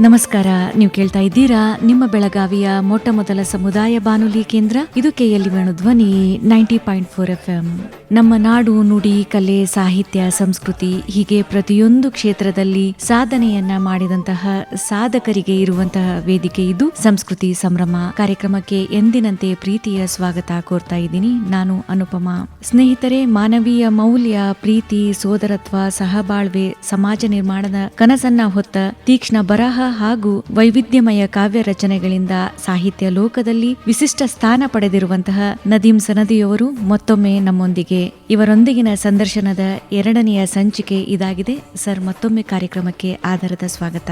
ನಮಸ್ಕಾರ, ನೀವು ಕೇಳ್ತಾ ಇದ್ದೀರಾ ನಿಮ್ಮ ಬೆಳಗಾವಿಯ ಮೊಟ್ಟ ಮೊದಲ ಸಮುದಾಯ ಬಾನುಲಿ ಕೇಂದ್ರ. ಇದು KLE Venu Dhwani, ninety point four F M ನಮ್ಮ ನಾಡು, ನುಡಿ, ಕಲೆ, ಸಾಹಿತ್ಯ, ಸಂಸ್ಕೃತಿ ಹೀಗೆ ಪ್ರತಿಯೊಂದು ಕ್ಷೇತ್ರದಲ್ಲಿ ಸಾಧನೆಯನ್ನ ಮಾಡಿದಂತಹ ಸಾಧಕರಿಗೆ ಇರುವಂತಹ ವೇದಿಕೆ ಇದು. ಸಂಸ್ಕೃತಿ ಸಂಭ್ರಮ ಕಾರ್ಯಕ್ರಮಕ್ಕೆ ಎಂದಿನಂತೆ ಪ್ರೀತಿಯ ಸ್ವಾಗತ ಕೋರ್ತಾ ಇದ್ದೀನಿ ನಾನು ಅನುಪಮ. ಸ್ನೇಹಿತರೆ, ಮಾನವೀಯ ಮೌಲ್ಯ, ಪ್ರೀತಿ, ಸೋದರತ್ವ, ಸಹಬಾಳ್ವೆ, ಸಮಾಜ ನಿರ್ಮಾಣದ ಕನಸನ್ನ ಹೊತ್ತ ತೀಕ್ಷ್ಣ ಬರಹ ಹಾಗೂ ವೈವಿಧ್ಯಮಯ ಕಾವ್ಯ ರಚನೆಗಳಿಂದ ಸಾಹಿತ್ಯ ಲೋಕದಲ್ಲಿ ವಿಶಿಷ್ಟ ಸ್ಥಾನ ಪಡೆದಿರುವಂತಹ ನದೀಂ ಸನದಿಯವರು ಮತ್ತೊಮ್ಮೆ ನಮ್ಮೊಂದಿಗೆ. ಇವರೊಂದಿಗಿನ ಸಂದರ್ಶನದ ಎರಡನೆಯ ಸಂಚಿಕೆ ಇದಾಗಿದೆ. ಸರ್ ಮತ್ತೊಮ್ಮೆ ಕಾರ್ಯಕ್ರಮಕ್ಕೆ ಆಧಾರದ ಸ್ವಾಗತ.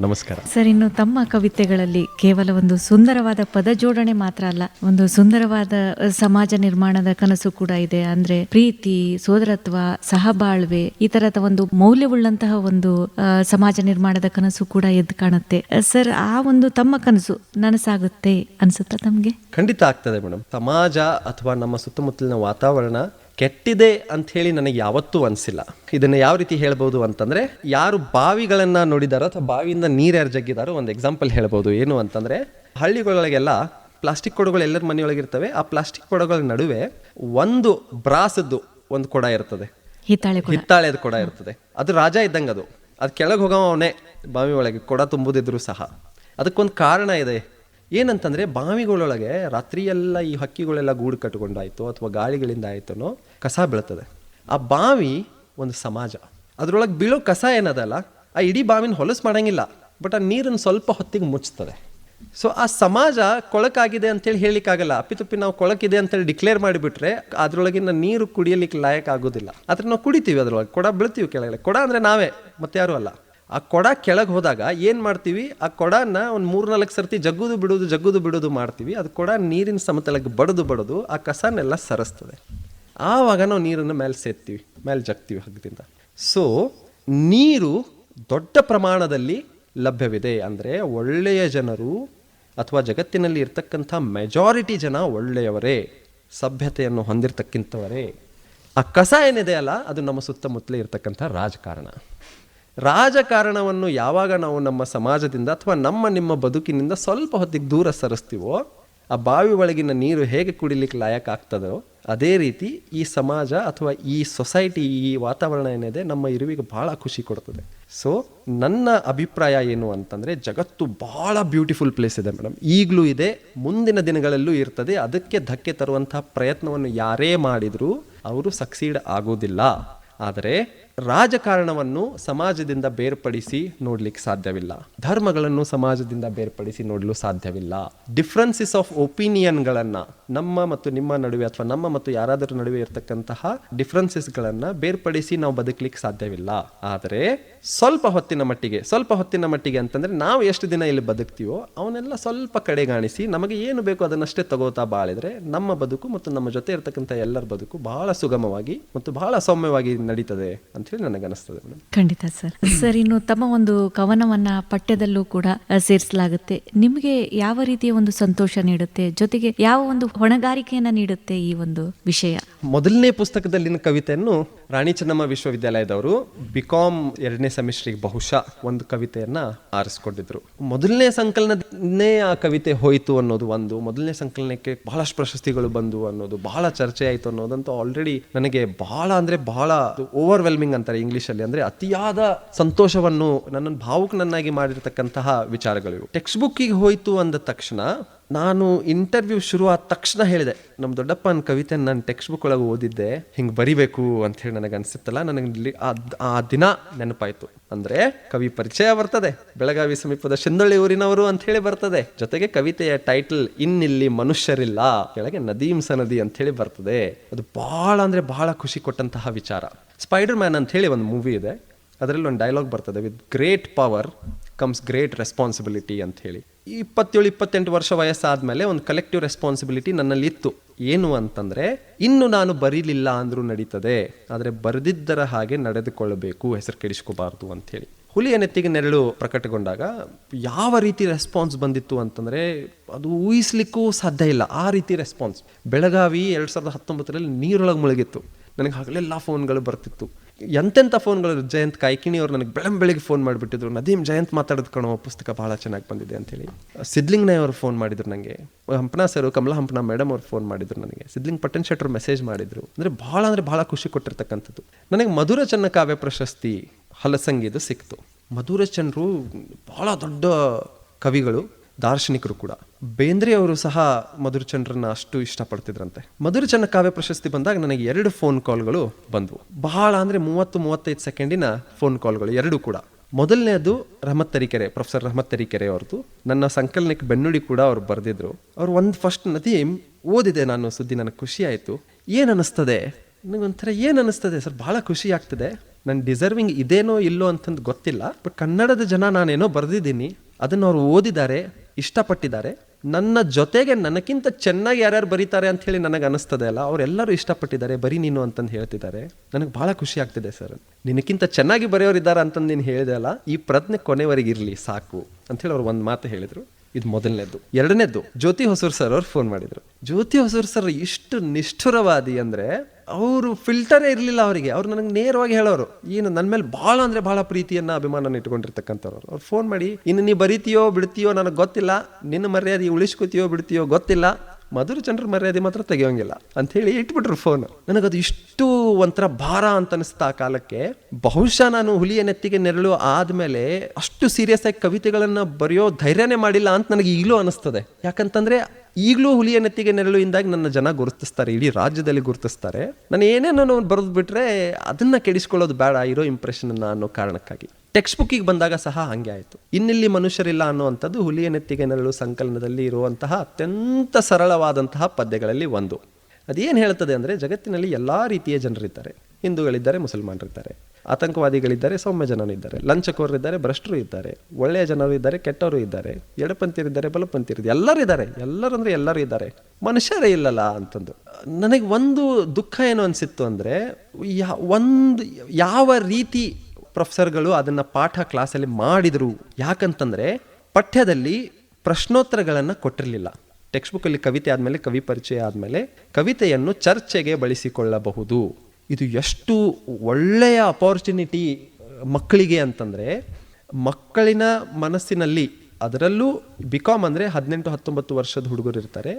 ನಮಸ್ಕಾರ. ಸರ್ ಇನ್ನು ತಮ್ಮ ಕವಿತೆಗಳಲ್ಲಿ ಕೇವಲ ಒಂದು ಸುಂದರವಾದ ಪದ ಜೋಡಣೆ ಮಾತ್ರ ಅಲ್ಲ ಒಂದು ಸುಂದರವಾದ ಸಮಾಜ ನಿರ್ಮಾಣದ ಕನಸು ಕೂಡ ಇದೆ. ಅಂದ್ರೆ ಪ್ರೀತಿ ಸೋದರತ್ವ ಸಹಬಾಳ್ವೆ ಈ ತರದ ಒಂದು ಮೌಲ್ಯವುಳ್ಳಂತಹ ಒಂದು ಸಮಾಜ ನಿರ್ಮಾಣದ ಕನಸು ಕೂಡ ಎದ್ದು ಕಾಣುತ್ತೆ. ಸರ್ ಆ ಒಂದು ತಮ್ಮ ಕನಸು ನನಸಾಗುತ್ತೆ ಅನ್ಸುತ್ತಾ ತಮ್ಗೆ? ಖಂಡಿತ ಆಗ್ತದೆ ಮೇಡಮ್. ಸಮಾಜ ಅಥವಾ ನಮ್ಮ ಸುತ್ತಮುತ್ತಲಿನ ವಾತಾವರಣ ಕೆಟ್ಟಿದೆ ಅಂತ ಹೇಳಿ ನನಗೆ ಯಾವತ್ತೂ ಅನಿಸಿಲ್ಲ. ಇದನ್ನ ಯಾವ ರೀತಿ ಹೇಳ್ಬೋದು ಅಂತಂದ್ರೆ ಯಾರು ಬಾವಿಗಳನ್ನ ನೋಡಿದಾರೋ ಅಥವಾ ಬಾವಿಯಿಂದ ನೀರು ಯಾರು ಜಗ್ಗಿದಾರೋ ಒಂದು ಎಕ್ಸಾಂಪಲ್ ಹೇಳ್ಬೋದು. ಏನು ಅಂತಂದ್ರೆ ಹಳ್ಳಿಗಳೊಳಗೆಲ್ಲ ಪ್ಲಾಸ್ಟಿಕ್ ಕೊಡಗಳು ಎಲ್ಲರ ಮನೆಯೊಳಗೆ ಇರ್ತವೆ ಆ ಪ್ಲಾಸ್ಟಿಕ್ ಕೊಡಗಳ ನಡುವೆ ಒಂದು ಬ್ರಾಸದ್ದು ಒಂದು ಕೊಡ ಇರ್ತದೆ. ಹಿತ್ತಾಳೆ ಹಿತ್ತಾಳೆದ ಕೊಡ ಇರ್ತದೆ. ಅದು ರಾಜ ಇದ್ದಂಗೆ ಅದು ಅದು ಕೆಳಗೆ ಹೋಗೋ ಅವನೇ ಬಾವಿ ಒಳಗೆ, ಕೊಡ ತುಂಬುದಿದ್ರು ಸಹ. ಅದಕ್ಕೊಂದು ಕಾರಣ ಇದೆ. ಏನಂತಂದ್ರೆ, ಬಾವಿಗಳೊಳಗೆ ರಾತ್ರಿಯೆಲ್ಲ ಈ ಹಕ್ಕಿಗಳೆಲ್ಲ ಗೂಡು ಕಟ್ಕೊಂಡಾಯಿತು ಅಥವಾ ಗಾಳಿಗಳಿಂದ ಆಯ್ತನೋ ಕಸ ಬೀಳ್ತದೆ. ಆ ಬಾವಿ ಒಂದು ಸಮಾಜ. ಅದ್ರೊಳಗೆ ಬೀಳೋ ಕಸ ಏನದಲ್ಲ, ಆ ಇಡೀ ಬಾವಿನ ಹೊಲಸು ಮಾಡಂಗಿಲ್ಲ, ಬಟ್ ಆ ನೀರನ್ನು ಸ್ವಲ್ಪ ಹೊತ್ತಿಗೆ ಮುಚ್ತದೆ. ಸೊ ಆ ಸಮಾಜ ಕೊಳಕಾಗಿದೆ ಅಂತೇಳಿ ಹೇಳಿಕ್ಕಾಗಲ್ಲ ಅಪ್ಪಿತಪ್ಪಿ ನಾವು ಕೊಳಕಿದೆ ಅಂತೇಳಿ ಡಿಕ್ಲೇರ್ ಮಾಡಿಬಿಟ್ರೆ ಅದರೊಳಗಿನ ನೀರು ಕುಡಿಯಲಿಕ್ಕೆ ಲಾಯಕ್ ಆಗೋದಿಲ್ಲ. ಆದರೆ ನಾವು ಕುಡಿತೀವಿ ಅದರೊಳಗೆ. ಕೊಡ ಬೀಳ್ತೀವಿ ಕೆಳಗಡೆ. ಕೊಡ ಅಂದರೆ ನಾವೇ, ಮತ್ತೆ ಯಾರು ಅಲ್ಲ. ಆ ಕೊಡ ಕೆಳಗೆ ಹೋದಾಗ ಏನು ಮಾಡ್ತೀವಿ? ಆ ಕೊಡನ ಒಂದು ಮೂರ್ನಾಲ್ಕು ಸರ್ತಿ ಜಗ್ಗುದು ಬಿಡೋದು ಜಗ್ಗುದು ಬಿಡೋದು ಮಾಡ್ತೀವಿ. ಅದು ಕೊಡ ನೀರಿನ ಸಮತಲಕ್ಕೆ ಬಡದು ಬಡದು ಆ ಕಸನೆಲ್ಲ ಸರಿಸ್ತದೆ. ಆವಾಗ ನಾವು ನೀರನ್ನು ಮೇಲೆ ಸೇರ್ತೀವಿ ಮೇಲೆ ಜಗ್ತೀವಿ ಹಗ್ಗದಿಂದ. ಸೊ ನೀರು ದೊಡ್ಡ ಪ್ರಮಾಣದಲ್ಲಿ ಲಭ್ಯವಿದೆ ಅಂದರೆ ಒಳ್ಳೆಯ ಜನರು ಅಥವಾ ಜಗತ್ತಿನಲ್ಲಿ ಇರ್ತಕ್ಕಂಥ ಮೆಜಾರಿಟಿ ಜನ ಒಳ್ಳೆಯವರೇ, ಸಭ್ಯತೆಯನ್ನು ಹೊಂದಿರತಕ್ಕಂಥವರೇ. ಆ ಕಸ ಏನಿದೆ ಅಲ್ಲ, ಅದು ನಮ್ಮ ಸುತ್ತಮುತ್ತಲೇ ಇರತಕ್ಕಂಥ ರಾಜಕಾರಣ. ರಾಜಕಾರಣವನ್ನು ಯಾವಾಗ ನಾವು ನಮ್ಮ ಸಮಾಜದಿಂದ ಅಥವಾ ನಮ್ಮ ನಿಮ್ಮ ಬದುಕಿನಿಂದ ಸ್ವಲ್ಪ ಹೊತ್ತಿಗೆ ದೂರ ಸರಿಸ್ತೀವೋ ಆ ಬಾವಿ ಒಳಗಿನ ನೀರು ಹೇಗೆ ಕುಡಿಲಿಕ್ಕೆ ಲಾಯಕ್ ಆಗ್ತದೋ ಅದೇ ರೀತಿ ಈ ಸಮಾಜ ಅಥವಾ ಈ ಸೊಸೈಟಿ, ಈ ವಾತಾವರಣ ಏನಿದೆ ನಮ್ಮ ಇರುವಿಗೆ ಬಹಳ ಖುಷಿ ಕೊಡ್ತದೆ. ಸೊ ನನ್ನ ಅಭಿಪ್ರಾಯ ಏನು ಅಂತಂದರೆ ಜಗತ್ತು ಭಾಳ ಬ್ಯೂಟಿಫುಲ್ ಪ್ಲೇಸ್ ಇದೆ ಮೇಡಮ್ ಈಗಲೂ ಇದೆ, ಮುಂದಿನ ದಿನಗಳಲ್ಲೂ ಇರ್ತದೆ, ಅದಕ್ಕೆ ಧಕ್ಕೆ ತರುವಂತಹ ಪ್ರಯತ್ನವನ್ನು ಯಾರೇ ಮಾಡಿದರೂ ಅವರು ಸಕ್ಸೀಡ್ ಆಗೋದಿಲ್ಲ. ಆದರೆ ರಾಜಕಾರಣವನ್ನು ಸಮಾಜದಿಂದ ಬೇರ್ಪಡಿಸಿ ನೋಡ್ಲಿಕ್ಕೆ ಸಾಧ್ಯವಿಲ್ಲ. ಧರ್ಮಗಳನ್ನು ಸಮಾಜದಿಂದ ಬೇರ್ಪಡಿಸಿ ನೋಡಲು ಸಾಧ್ಯವಿಲ್ಲ. ಡಿಫ್ರೆನ್ಸಿಸ್ ಆಫ್ ಒಪಿನಿಯನ್ಗಳನ್ನ ನಮ್ಮ ಮತ್ತು ನಿಮ್ಮ ನಡುವೆ ಅಥವಾ ನಮ್ಮ ಮತ್ತು ಯಾರಾದರೂ ನಡುವೆ ಇರತಕ್ಕಂತಹ ಡಿಫ್ರೆನ್ಸಸ್ಗಳನ್ನ ಬೇರ್ಪಡಿಸಿ ನಾವು ಬದುಕಲಿಕ್ಕೆ ಸಾಧ್ಯವಿಲ್ಲ. ಆದರೆ ಸ್ವಲ್ಪ ಹೊತ್ತಿನ ಮಟ್ಟಿಗೆ, ಸ್ವಲ್ಪ ಹೊತ್ತಿನ ಮಟ್ಟಿಗೆ ಅಂತಂದ್ರೆ ನಾವು ಎಷ್ಟು ದಿನ ಇಲ್ಲಿ ಬದುಕ್ತೀವೋ ಅವನ್ನೆಲ್ಲ ಸ್ವಲ್ಪ ಕಡೆಗಾಣಿಸಿ ನಮಗೆ ಏನು ಬೇಕು ಅದನ್ನಷ್ಟೇ ತಗೋತಾ ಬಾಳಿದ್ರೆ ನಮ್ಮ ಬದುಕು ಮತ್ತು ನಮ್ಮ ಜೊತೆ ಇರತಕ್ಕಂಥ ಎಲ್ಲರ ಬದುಕು ಬಹಳ ಸುಗಮವಾಗಿ ಮತ್ತು ಬಹಳ ಸೌಮ್ಯವಾಗಿ ನಡೀತದೆ ಅಂತ ಹೇಳಿ ನನಗೆ ಅನಿಸ್ತದೆ ಮೇಡಮ್. ಖಂಡಿತ ಸರ್. ಸರ್ ಇನ್ನು ತಮ್ಮ ಒಂದು ಕವನವನ್ನ ಪಠ್ಯದಲ್ಲೂ ಕೂಡ ಸೇರಿಸಲಾಗುತ್ತೆ. ನಿಮಗೆ ಯಾವ ರೀತಿಯ ಒಂದು ಸಂತೋಷ ನೀಡುತ್ತೆ? ಜೊತೆಗೆ ಯಾವ ಒಂದು ಹೊಣೆಗಾರಿಕೆಯನ್ನ ನೀಡುತ್ತೆ ಈ ಒಂದು ವಿಷಯ? ಮೊದಲನೇ ಪುಸ್ತಕದಲ್ಲಿನ ಕವಿತೆಯನ್ನು ರಾಣಿ ಚೆನ್ನಮ್ಮ ವಿಶ್ವವಿದ್ಯಾಲಯದವರು ಬಿಕಾಮ್ ಎರಡನೇ ಸೆಮಿಸ್ಟ್ರಿಗೆ ಬಹುಶಃ ಒಂದು ಕವಿತೆಯನ್ನು ಆರಿಸ್ಕೊಂಡಿದ್ರು ಮೊದಲನೇ ಸಂಕಲನನೇ ಆ ಕವಿತೆ ಹೋಯಿತು ಅನ್ನೋದು ಒಂದು, ಮೊದಲನೇ ಸಂಕಲನಕ್ಕೆ ಬಹಳಷ್ಟು ಪ್ರಶಸ್ತಿಗಳು ಬಂದು ಅನ್ನೋದು, ಬಹಳ ಚರ್ಚೆ ಆಯಿತು ಅನ್ನೋದಂತೂ ಆಲ್ರೆಡಿ ನನಗೆ ಬಹಳ ಅಂದ್ರೆ ಬಹಳ ಓವರ್ವೆಲ್ಮಿಂಗ್ ಅಂತಾರೆ ಇಂಗ್ಲೀಷಲ್ಲಿ ಅಂದ್ರೆ ಅತಿಯಾದ ಸಂತೋಷವನ್ನು ನನ್ನನ್ನು ಭಾವುಕನನ್ನಾಗಿ ಮಾಡಿರ್ತಕ್ಕಂತಹ ವಿಚಾರಗಳು ಇವು ಟೆಕ್ಸ್ಟ್ ಬುಕ್ಕಿಗೆ ಹೋಯಿತು ಅಂದ ತಕ್ಷಣ ನಾನು ಇಂಟರ್ವ್ಯೂ ಶುರು ಆದ ತಕ್ಷಣ ಹೇಳಿದೆ, ನಮ್ಮ ದೊಡ್ಡಪ್ಪನ ಕವಿತೆ ನಾನು ಟೆಕ್ಸ್ಟ್ ಬುಕ್ ಒಳಗೆ ಓದಿದ್ದೆ, ಹಿಂಗೆ ಬರಿಬೇಕು ಅಂತ ಹೇಳಿ ನನಗೆ ಅನಿಸುತ್ತಲ್ಲ, ನನಗೆ ಆ ದಿನ ನೆನಪಾಯ್ತು. ಅಂದ್ರೆ ಕವಿ ಪರಿಚಯ ಬರ್ತದೆ, ಬೆಳಗಾವಿ ಸಮೀಪದ ಶಿಂದೊಳ್ಳಿ ಊರಿನವರು ಅಂತ ಹೇಳಿ ಬರ್ತದೆ. ಜೊತೆಗೆ ಕವಿತೆಯ ಟೈಟಲ್ ಇನ್ನಿಲ್ಲಿ ಮನುಷ್ಯರಿಲ್ಲ, ಕೆಳಗೆ ನದೀಂಸ ನದಿ ಅಂತ ಹೇಳಿ ಬರ್ತದೆ. ಅದು ಬಹಳ ಅಂದ್ರೆ ಬಹಳ ಖುಷಿ ಕೊಟ್ಟಂತಹ ವಿಚಾರ. ಸ್ಪೈಡರ್ ಮ್ಯಾನ್ ಅಂತ ಹೇಳಿ ಒಂದು ಮೂವಿ ಇದೆ, ಅದರಲ್ಲಿ ಒಂದು ಡೈಲಾಗ್ ಬರ್ತದೆ with great power comes great responsibility ಅಂತ ಹೇಳಿ. ಇಪ್ಪತ್ತೇಳು, ಇಪ್ಪತ್ತೆಂಟು ವರ್ಷ ವಯಸ್ಸಾದಮೇಲೆ ಒಂದು ಕಲೆಕ್ಟಿವ್ ರೆಸ್ಪಾನ್ಸಿಬಿಲಿಟಿ ನನ್ನಲ್ಲಿ ಇತ್ತು ಏನು ಅಂತಂದರೆ, ಇನ್ನು ನಾನು ಬರೀಲಿಲ್ಲ ಅಂದರೂ ನಡೀತದೆ, ಆದರೆ ಬರೆದಿದ್ದರ ಹಾಗೆ ನಡೆದುಕೊಳ್ಳಬೇಕು, ಹೆಸರು ಕೆಡಿಸ್ಕೋಬಾರ್ದು ಅಂಥೇಳಿ. ಹುಲಿಯ ನೆತ್ತಿಗೆ ನೆರಳು ಪ್ರಕಟಗೊಂಡಾಗ ಯಾವ ರೀತಿ ರೆಸ್ಪಾನ್ಸ್ ಬಂದಿತ್ತು ಅಂತಂದರೆ, ಅದು ಊಹಿಸ್ಲಿಕ್ಕೂ ಸಾಧ್ಯ ಇಲ್ಲ. ಆ ರೀತಿ ರೆಸ್ಪಾನ್ಸ್ ಬೆಳಗಾವಿ ಎರಡು ಸಾವಿರದ ಹತ್ತೊಂಬತ್ತರಲ್ಲಿ ನೀರೊಳಗೆ ಮುಳುಗಿತ್ತು. ನನಗೆ ಹಗಲೆಲ್ಲ ಫೋನ್ಗಳು ಬರ್ತಿತ್ತು. ಎಂತೆಂಥ ಫೋನ್ಗಳು ಜಯಂತ್ ಕಾಯ್ಕಿಣಿ ಅವ್ರು ನನಗೆ ಬೆಳಂ ಬೆಳಿಗ್ಗೆ ಫೋನ್ ಮಾಡಿಬಿಟ್ಟಿದ್ರು. ನದೀಮ್, ಜಯಂತ್ ಮಾತಾಡೋದು ಕಣೋ, ಪುಸ್ತಕ ಭಾಳ ಚೆನ್ನಾಗಿ ಬಂದಿದೆ ಅಂತೇಳಿ. ಸಿದ್ಲಿಂಗ್ನೇ ಅವರು ಫೋನ್ ಮಾಡಿದ್ರು ನನಗೆ ಹಂಪನ ಸರ್ ಕಮಲಾ ಹಂಪನಾ ಮೇಡಮ್ ಅವ್ರು ಫೋನ್ ಮಾಡಿದ್ರು ನನಗೆ. ಸಿದ್ಲಿಂಗ್ ಪಟ್ಟಣ್ ಶೆಟ್ಟರು ಮೆಸೇಜ್ ಮಾಡಿದ್ರು. ಅಂದರೆ ಭಾಳ ಅಂದರೆ ಭಾಳ ಖುಷಿ ಕೊಟ್ಟಿರ್ತಕ್ಕಂಥದ್ದು. ನನಗೆ ಮಧುರ ಚನ್ನ ಕಾವ್ಯ ಪ್ರಶಸ್ತಿ, ಹಲಸಂಗಿದು ಸಿಕ್ತು. ಮಧುರ ಚಂದ್ರು ಭಾಳ ದೊಡ್ಡ ಕವಿಗಳು. ದಾರ್ಶನಿಕರು ಕೂಡ. ಬೇಂದ್ರೆ ಅವರು ಸಹ ಮಧುರಚಂದ್ರನ ಅಷ್ಟು ಇಷ್ಟಪಡ್ತಿದ್ರಂತೆ. ಮಧುರಚಂದ್ರ ಕಾವ್ಯ ಪ್ರಶಸ್ತಿ ಬಂದಾಗ ನನಗೆ ಎರಡು ಫೋನ್ ಕಾಲ್ಗಳು ಬಂದವು. ಬಹಳ ಅಂದರೆ ಮೂವತ್ತು, ಮೂವತ್ತೈದು ಸೆಕೆಂಡಿನ ಫೋನ್ ಕಾಲ್ಗಳು ಎರಡೂ ಕೂಡ. ಮೊದಲನೇದು ರಹಮತ್ ತರೀಕೆರೆ, ಪ್ರೊಫೆಸರ್ ರಹಮತ್ ತರೀಕೆರೆ ಅವ್ರದ್ದು. ನನ್ನ ಸಂಕಲನಕ್ಕೆ ಬೆನ್ನುಡಿ ಕೂಡ ಅವ್ರು ಬರೆದಿದ್ರು. ಅವ್ರು ಒಂದು ಫಸ್ಟ್ ನದಿ ಓದಿದೆ ನಾನು ಸುದ್ದಿ, ನನಗೆ ಖುಷಿ ಆಯಿತು. ಏನು ಅನ್ನಿಸ್ತದೆ ನನಗೊಂಥರ ಏನು ಅನಿಸ್ತದೆ? ಸರ್ ಭಾಳ ಖುಷಿ ಆಗ್ತದೆ. ನನ್ನ ಡಿಸರ್ವಿಂಗ್ ಇದೇನೋ ಇಲ್ಲೋ ಅಂತಂದು ಗೊತ್ತಿಲ್ಲ. ಬಟ್ ಕನ್ನಡದ ಜನ ನಾನೇನೋ ಬರೆದಿದ್ದೀನಿ. ಅದನ್ನು ಅವ್ರು ಓದಿದ್ದಾರೆ. ಇಷ್ಟಪಟ್ಟಿದ್ದಾರೆ. ನನ್ನ ಜೊತೆಗೆ ನನಗಿಂತ ಚೆನ್ನಾಗಿ ಯಾರ್ಯಾರು ಬರೀತಾರೆ ಅಂತ ಹೇಳಿ ನನಗೆ ಅನಿಸ್ತದೆ ಅಲ್ಲ, ಅವರೆಲ್ಲರೂ ಇಷ್ಟಪಟ್ಟಿದ್ದಾರೆ, ಬರೀ ನೀನು ಅಂತಂದು ಹೇಳ್ತಿದ್ದಾರೆ. ನನಗೆ ಭಾಳ ಖುಷಿ ಆಗ್ತಿದೆ ಸರ್. ನಿನಕ್ಕಿಂತ ಚೆನ್ನಾಗಿ ಬರೆಯೋರಿದ್ದಾರೆ ಅಂತಂದು ನೀನು ಹೇಳಿದೆ ಅಲ್ಲ, ಈ ಪ್ರಜ್ಞೆ ಕೊನೆವರೆಗೆ ಇರಲಿ, ಸಾಕು ಅಂತೇಳಿ ಅವ್ರು ಒಂದು ಮಾತು ಹೇಳಿದರು. ಇದು ಮೊದಲನೇದು ಎರಡನೇದು ಜ್ಯೋತಿ ಹೊಸೂರ್ ಸರ್ ಅವ್ರು ಫೋನ್ ಮಾಡಿದರು. ಜ್ಯೋತಿ ಹೊಸೂರ್ ಸರ್ ಇಷ್ಟು ನಿಷ್ಠುರವಾದಿ ಅಂದ್ರೆ ಅವರು ಫಿಲ್ಟರೇ ಇರಲಿಲ್ಲ ಅವರಿಗೆ. ಅವ್ರು ನನಗೆ ನೇರವಾಗಿ ಹೇಳೋರು ಏನು ನನ್ನ ಮೇಲೆ ಭಾಳ ಅಂದರೆ ಭಾಳ ಪ್ರೀತಿಯನ್ನು ಅಭಿಮಾನನ ಇಟ್ಕೊಂಡಿರ್ತಕ್ಕಂಥವ್ರು. ಅವ್ರು ಫೋನ್ ಮಾಡಿ, ಇನ್ನು ನೀ ಬರೀತೀಯೋ ಬಿಡ್ತೀಯೋ ನನಗೆ ಗೊತ್ತಿಲ್ಲ, ನಿನ್ನ ಮರ್ಯಾದೆ ಉಳಿಸ್ಕೊತೀಯೋ ಬಿಡ್ತೀಯೋ ಗೊತ್ತಿಲ್ಲ, ಮಧುರ ಚಂದ್ರ ಮರ್ಯಾದೆ ಮಾತ್ರ ತೆಗೆಯೋಂಗಿಲ್ಲ. ಅಂತ ಹೇಳಿ ಇಟ್ಬಿಟ್ರು ಫೋನ್ ನನಗದು ಇಷ್ಟು ಒಂಥರ ಭಾರ ಅಂತ ಅನಿಸ್ತಾ ಆ ಕಾಲಕ್ಕೆ. ಬಹುಶಃ ನಾನು ಹುಲಿಯ ನೆತ್ತಿಗೆ ನೆರಳು ಆದಮೇಲೆ ಅಷ್ಟು ಸೀರಿಯಸ್ ಆಗಿ ಕವಿತೆಗಳನ್ನ ಬರೆಯೋ ಧೈರ್ಯನೇ ಮಾಡಿಲ್ಲ ಅಂತ ನನಗೆ ಈಗಲೂ ಅನಿಸ್ತದೆ. ಯಾಕಂತಂದ್ರೆ ಈಗಲೂ ಹುಲಿಯ ನೆತ್ತಿಗೆ ನೆರಳು ಇಂದಾಗಿ ನನ್ನ ಜನ ಗುರುತಿಸ್ತಾರೆ, ಇಡೀ ರಾಜ್ಯದಲ್ಲಿ ಗುರುತಿಸ್ತಾರೆ. ನಾನು ಏನೇನೋ ಬರೆದು ಬಿಟ್ಟರೆ ಅದನ್ನ ಕೆಡಿಸ್ಕೊಳ್ಳೋದು ಬೇಡ ಇರೋ ಇಂಪ್ರೆಷನ್ ಅನ್ನೋ ಕಾರಣಕ್ಕಾಗಿ. ಟೆಕ್ಸ್ಟ್ ಬುಕ್ಕಿಗೆ ಬಂದಾಗ ಸಹ ಹಂಗೆ ಆಯಿತು. ಇನ್ನಿಲ್ಲಿ ಮನುಷ್ಯರಿಲ್ಲ ಅನ್ನುವಂಥದ್ದು ಹುಲಿಯ ನೆತ್ತಿಗೆ ನೆರಳು ಸಂಕಲನದಲ್ಲಿ ಇರುವಂತಹ ಅತ್ಯಂತ ಸರಳವಾದಂತಹ ಪದ್ಯಗಳಲ್ಲಿ ಒಂದು. ಅದೇನು ಹೇಳ್ತದೆ ಅಂದರೆ ಜಗತ್ತಿನಲ್ಲಿ ಎಲ್ಲ ರೀತಿಯ ಜನರಿದ್ದಾರೆ. ಹಿಂದೂಗಳಿದ್ದಾರೆ, ಮುಸಲ್ಮಾನರಿದ್ದಾರೆ. ಆತಂಕವಾದಿಗಳಿದ್ದಾರೆ ಸೌಮ್ಯ ಜನರು ಇದ್ದಾರೆ ಲಂಚಕೋರರಿದ್ದಾರೆ, ಭ್ರಷ್ಟರು ಇದ್ದಾರೆ. ಒಳ್ಳೆಯ ಜನರು ಇದ್ದಾರೆ, ಕೆಟ್ಟವರು ಇದ್ದಾರೆ. ಎಡಪಂಥೀರಿದ್ದಾರೆ, ಬಲಪಂಥೀರಿದ್ದಾರೆ. ಎಲ್ಲರೂ ಇದ್ದಾರೆ. ಎಲ್ಲರೂ ಅಂದರೆ ಎಲ್ಲರೂ ಇದ್ದಾರೆ. ಮನುಷ್ಯರೇ ಇಲ್ಲಲ್ಲ ಅಂತಂದು. ನನಗೆ ಒಂದು ದುಃಖ ಏನು ಅನಿಸಿತ್ತು ಅಂದರೆ, ಯಾ, ಒಂದು, ಯಾವ ರೀತಿ ಪ್ರೊಫೆಸರ್ಗಳು ಅದನ್ನು ಪಾಠ ಕ್ಲಾಸಲ್ಲಿ ಮಾಡಿದರು? ಯಾಕಂತಂದರೆ, ಪಠ್ಯದಲ್ಲಿ ಪ್ರಶ್ನೋತ್ತರಗಳನ್ನು ಕೊಟ್ಟಿರಲಿಲ್ಲ. ಟೆಕ್ಸ್ಟ್ ಬುಕ್ಕಲ್ಲಿ ಕವಿತೆ ಆದಮೇಲೆ, ಕವಿ ಪರಿಚಯ ಆದಮೇಲೆ, ಕವಿತೆಯನ್ನು ಚರ್ಚೆಗೆ ಬಳಸಿಕೊಳ್ಳಬಹುದು. ಇದು ಎಷ್ಟು ಒಳ್ಳೆಯ ಅಪಾರ್ಚುನಿಟಿ ಮಕ್ಕಳಿಗೆ ಅಂತಂದರೆ, ಮಕ್ಕಳಿನ ಮನಸ್ಸಿನಲ್ಲಿ ಅದರಲ್ಲೂ ಬಿ ಕಾಮ್ ಅಂದರೆ ಹದಿನೆಂಟು ಹತ್ತೊಂಬತ್ತು ವರ್ಷದ ಹುಡುಗರು ಇರ್ತಾರೆ.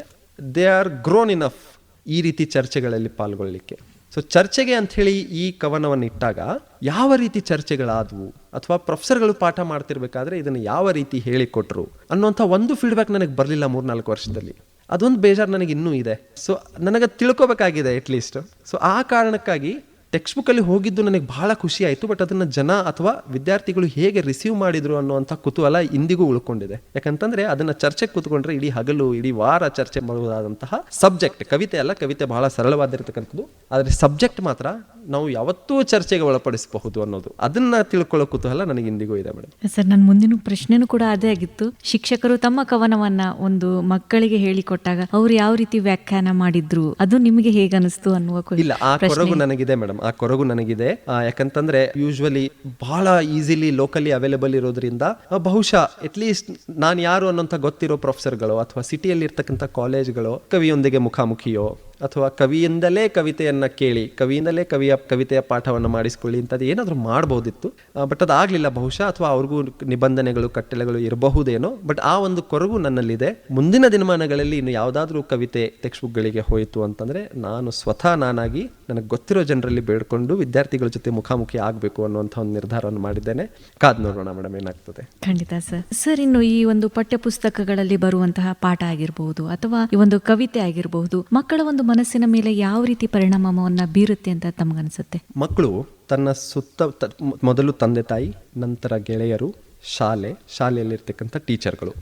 ದೇ ಆರ್ ಗ್ರೋನ್ ಇನಫ್ ಈ ರೀತಿ ಚರ್ಚೆಗಳಲ್ಲಿ ಪಾಲ್ಗೊಳ್ಳಲಿಕ್ಕೆ ಸೊ ಚರ್ಚೆಗೆ ಅಂಥೇಳಿ ಈ ಕವನವನ್ನು ಇಟ್ಟಾಗ ಯಾವ ರೀತಿ ಚರ್ಚೆಗಳಾದವು? ಅಥವಾ ಪ್ರೊಫೆಸರ್ಗಳು ಪಾಠ ಮಾಡ್ತಿರ್ಬೇಕಾದ್ರೆ ಇದನ್ನು ಯಾವ ರೀತಿ ಹೇಳಿಕೊಟ್ರು ಅನ್ನೋಂಥ ಒಂದು ಫೀಡ್ಬ್ಯಾಕ್ ನನಗೆ ಬರಲಿಲ್ಲ ಮೂರ್ನಾಲ್ಕು ವರ್ಷದಲ್ಲಿ. ಅದೊಂದು ಬೇಜಾರು ನನಗೆ ಇನ್ನೂ ಇದೆ. ಸೊ ನನಗೆ ತಿಳ್ಕೊಬೇಕಾಗಿದೆ ಅಟ್ಲೀಸ್ಟ್ ಸೊ ಆ ಕಾರಣಕ್ಕಾಗಿ ಟೆಕ್ಸ್ಟ್ ಬುಕ್ಕಲ್ಲಿ ಹೋಗಿದ್ದು ನನಗೆ ಭಾಳ ಖುಷಿ ಆಯಿತು ಬಟ್ ಅದನ್ನು ಜನ ಅಥವಾ ವಿದ್ಯಾರ್ಥಿಗಳು ಹೇಗೆ ರಿಸೀವ್ ಮಾಡಿದ್ರು ಅನ್ನುವಂಥ ಕುತೂಹಲ ಇಂದಿಗೂ ಉಳ್ಕೊಂಡಿದೆ. ಯಾಕಂತಂದರೆ ಅದನ್ನು ಚರ್ಚೆಗೆ ಕೂತ್ಕೊಂಡ್ರೆ ಇಡೀ ಹಗಲು ಇಡೀ ವಾರ ಚರ್ಚೆ ಮಾಡುವುದಾದಂತಹ ಸಬ್ಜೆಕ್ಟ್. ಕವಿತೆ ಅಲ್ಲ ಕವಿತೆ ಬಹಳ ಸರಳವಾಗಿರ್ತಕ್ಕಂಥದ್ದು. ಆದರೆ ಸಬ್ಜೆಕ್ಟ್ ಮಾತ್ರ ನಾವು ಯಾವತ್ತೂ ಚರ್ಚೆಗೆ ಒಳಪಡಿಸಬಹುದು ಅನ್ನೋದು. ಅದನ್ನ ತಿಳ್ಕೊಳ್ಳೋ ಕುತೂಹಲ ನನಗೆ ಇಂದಿಗೂ ಇದೆ ಮೇಡಮ್ ಸರ್ ನನ್ನ ಮುಂದಿನ ಪ್ರಶ್ನೆನೂ ಕೂಡ ಅದೇ ಆಗಿತ್ತು. ಶಿಕ್ಷಕರು ತಮ್ಮ ಕವನವನ್ನ ಒಂದು ಮಕ್ಕಳಿಗೆ ಹೇಳಿಕೊಟ್ಟಾಗ ಅವ್ರು ಯಾವ ರೀತಿ ವ್ಯಾಖ್ಯಾನ ಮಾಡಿದ್ರು ಅದು ನಿಮಗೆ ಹೇಗೆ ಅನಿಸ್ತು ಅನ್ನುವ ಇಲ್ಲ ಆ ಕೊರಗು ನನಗಿದೆ ಮೇಡಮ್ ಆ ಕೊರಗು ನನಗಿದೆ. ಯಾಕಂತಂದ್ರೆ ಯೂಶ್ವಲಿ ಬಹಳ ಈಸಿಲಿ ಲೋಕಲಿ ಅವೈಲೇಬಲ್ ಇರೋದ್ರಿಂದ ಬಹುಶಃ ಬಹುಶಃ ಅಟ್ಲೀಸ್ಟ್ ನಾನು ಯಾರು ಅನ್ನೋಂಥ ಗೊತ್ತಿರೋ ಪ್ರೊಫೆಸರ್ಗಳು ಅಥವಾ ಸಿಟಿಯಲ್ಲಿ ಇರ್ತಕ್ಕಂಥ ಕಾಲೇಜ್ಗಳು ಕವಿಯೊಂದಿಗೆ ಮುಖಾಮುಖಿಯೋ ಅಥವಾ ಕವಿಯಿಂದಲೇ ಕವಿತೆಯನ್ನು ಕೇಳಿ, ಕವಿಯಿಂದಲೇ ಕವಿಯ, ಕವಿತೆಯ ಪಾಠವನ್ನು ಮಾಡಿಸ್ಕೊಳ್ಳಿ ಇಂಥದ್ದು ಏನಾದರೂ ಮಾಡ್ಬೋದಿತ್ತು. ಬಟ್ ಅದು ಆಗಲಿಲ್ಲ ಬಹುಶಃ ಅಥವಾ ಅವ್ರಿಗೂ ನಿಬಂಧನೆಗಳು, ಕಟ್ಟಳೆಗಳು ಇರಬಹುದೇನೋ ಬಟ್ ಆ ಒಂದು ಕೊರಗು ನನ್ನಲ್ಲಿದೆ. ಮುಂದಿನ ದಿನಮಾನಗಳಲ್ಲಿ ಇನ್ನು ಯಾವುದಾದ್ರೂ ಕವಿತೆ ಟೆಕ್ಸ್ಟ್ ಬುಕ್ಗಳಿಗೆ ಹೋಯಿತು ಅಂತಂದರೆ ನಾನು ಸ್ವತಃ ನಾನಾಗಿ ನನಗೆ ಗೊತ್ತಿರೋ ಜನರಲ್ಲಿ ಬೇಡ್ಕೊಂಡು ವಿದ್ಯಾರ್ಥಿಗಳ ಜೊತೆ ಮುಖಾಮುಖಿ ಆಗಬೇಕು ಅನ್ನುವಂಥ ಒಂದು ನಿರ್ಧಾರವನ್ನು ಮಾಡಿದ್ದೇನೆ. ಕಾದ್ ನೋಡೋಣ ಮೇಡಮ್ ಏನಾಗ್ತದೆ? ಖಂಡಿತ ಸರ್. ಸರ್, ಇನ್ನು ಈ ಒಂದು ಪಠ್ಯ ಪುಸ್ತಕಗಳಲ್ಲಿ ಬರುವಂತಹ ಪಾಠ ಆಗಿರಬಹುದು ಅಥವಾ ಈ ಒಂದು ಕವಿತೆ ಆಗಿರಬಹುದು ಮಕ್ಕಳ ಒಂದು ಮನಸ್ಸಿನ ಮೇಲೆ ಯಾವ ರೀತಿ ಪರಿಣಾಮವನ್ನು ಬೀರುತ್ತೆ ಅಂತ ತಮಗನ್ಸುತ್ತೆ? ಮಕ್ಕಳು ತನ್ನ ಸುತ್ತ ಮೊದಲು ತಂದೆ ತಾಯಿ, ನಂತರ ಗೆಳೆಯರು, ಶಾಲೆ, ಶಾಲೆಯಲ್ಲಿರ್ತಕ್ಕಂಥ ಟೀಚರ್ಗಳು.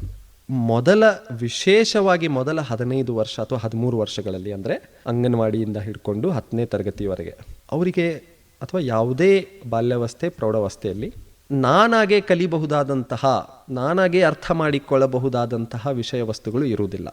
ಮೊದಲ ವಿಶೇಷವಾಗಿ ಮೊದಲ ಹದಿನೈದು ವರ್ಷ ಅಥವಾ ಹದಿಮೂರು ವರ್ಷಗಳಲ್ಲಿ ಅಂದರೆ ಅಂಗನವಾಡಿಯಿಂದ ಹಿಡ್ಕೊಂಡು ಹತ್ತನೇ ತರಗತಿವರೆಗೆ. ಅವರಿಗೆ ಅಥವಾ ಯಾವುದೇ ಬಾಲ್ಯಾವಸ್ಥೆ, ಪ್ರೌಢಾವಸ್ಥೆಯಲ್ಲಿ ನಾನಾಗೆ ಕಲಿಬಹುದಾದಂತಹ, ನಾನಾಗೆ ಅರ್ಥ ಮಾಡಿಕೊಳ್ಳಬಹುದಾದಂತಹ ವಿಷಯ ವಸ್ತುಗಳು ಇರುವುದಿಲ್ಲ.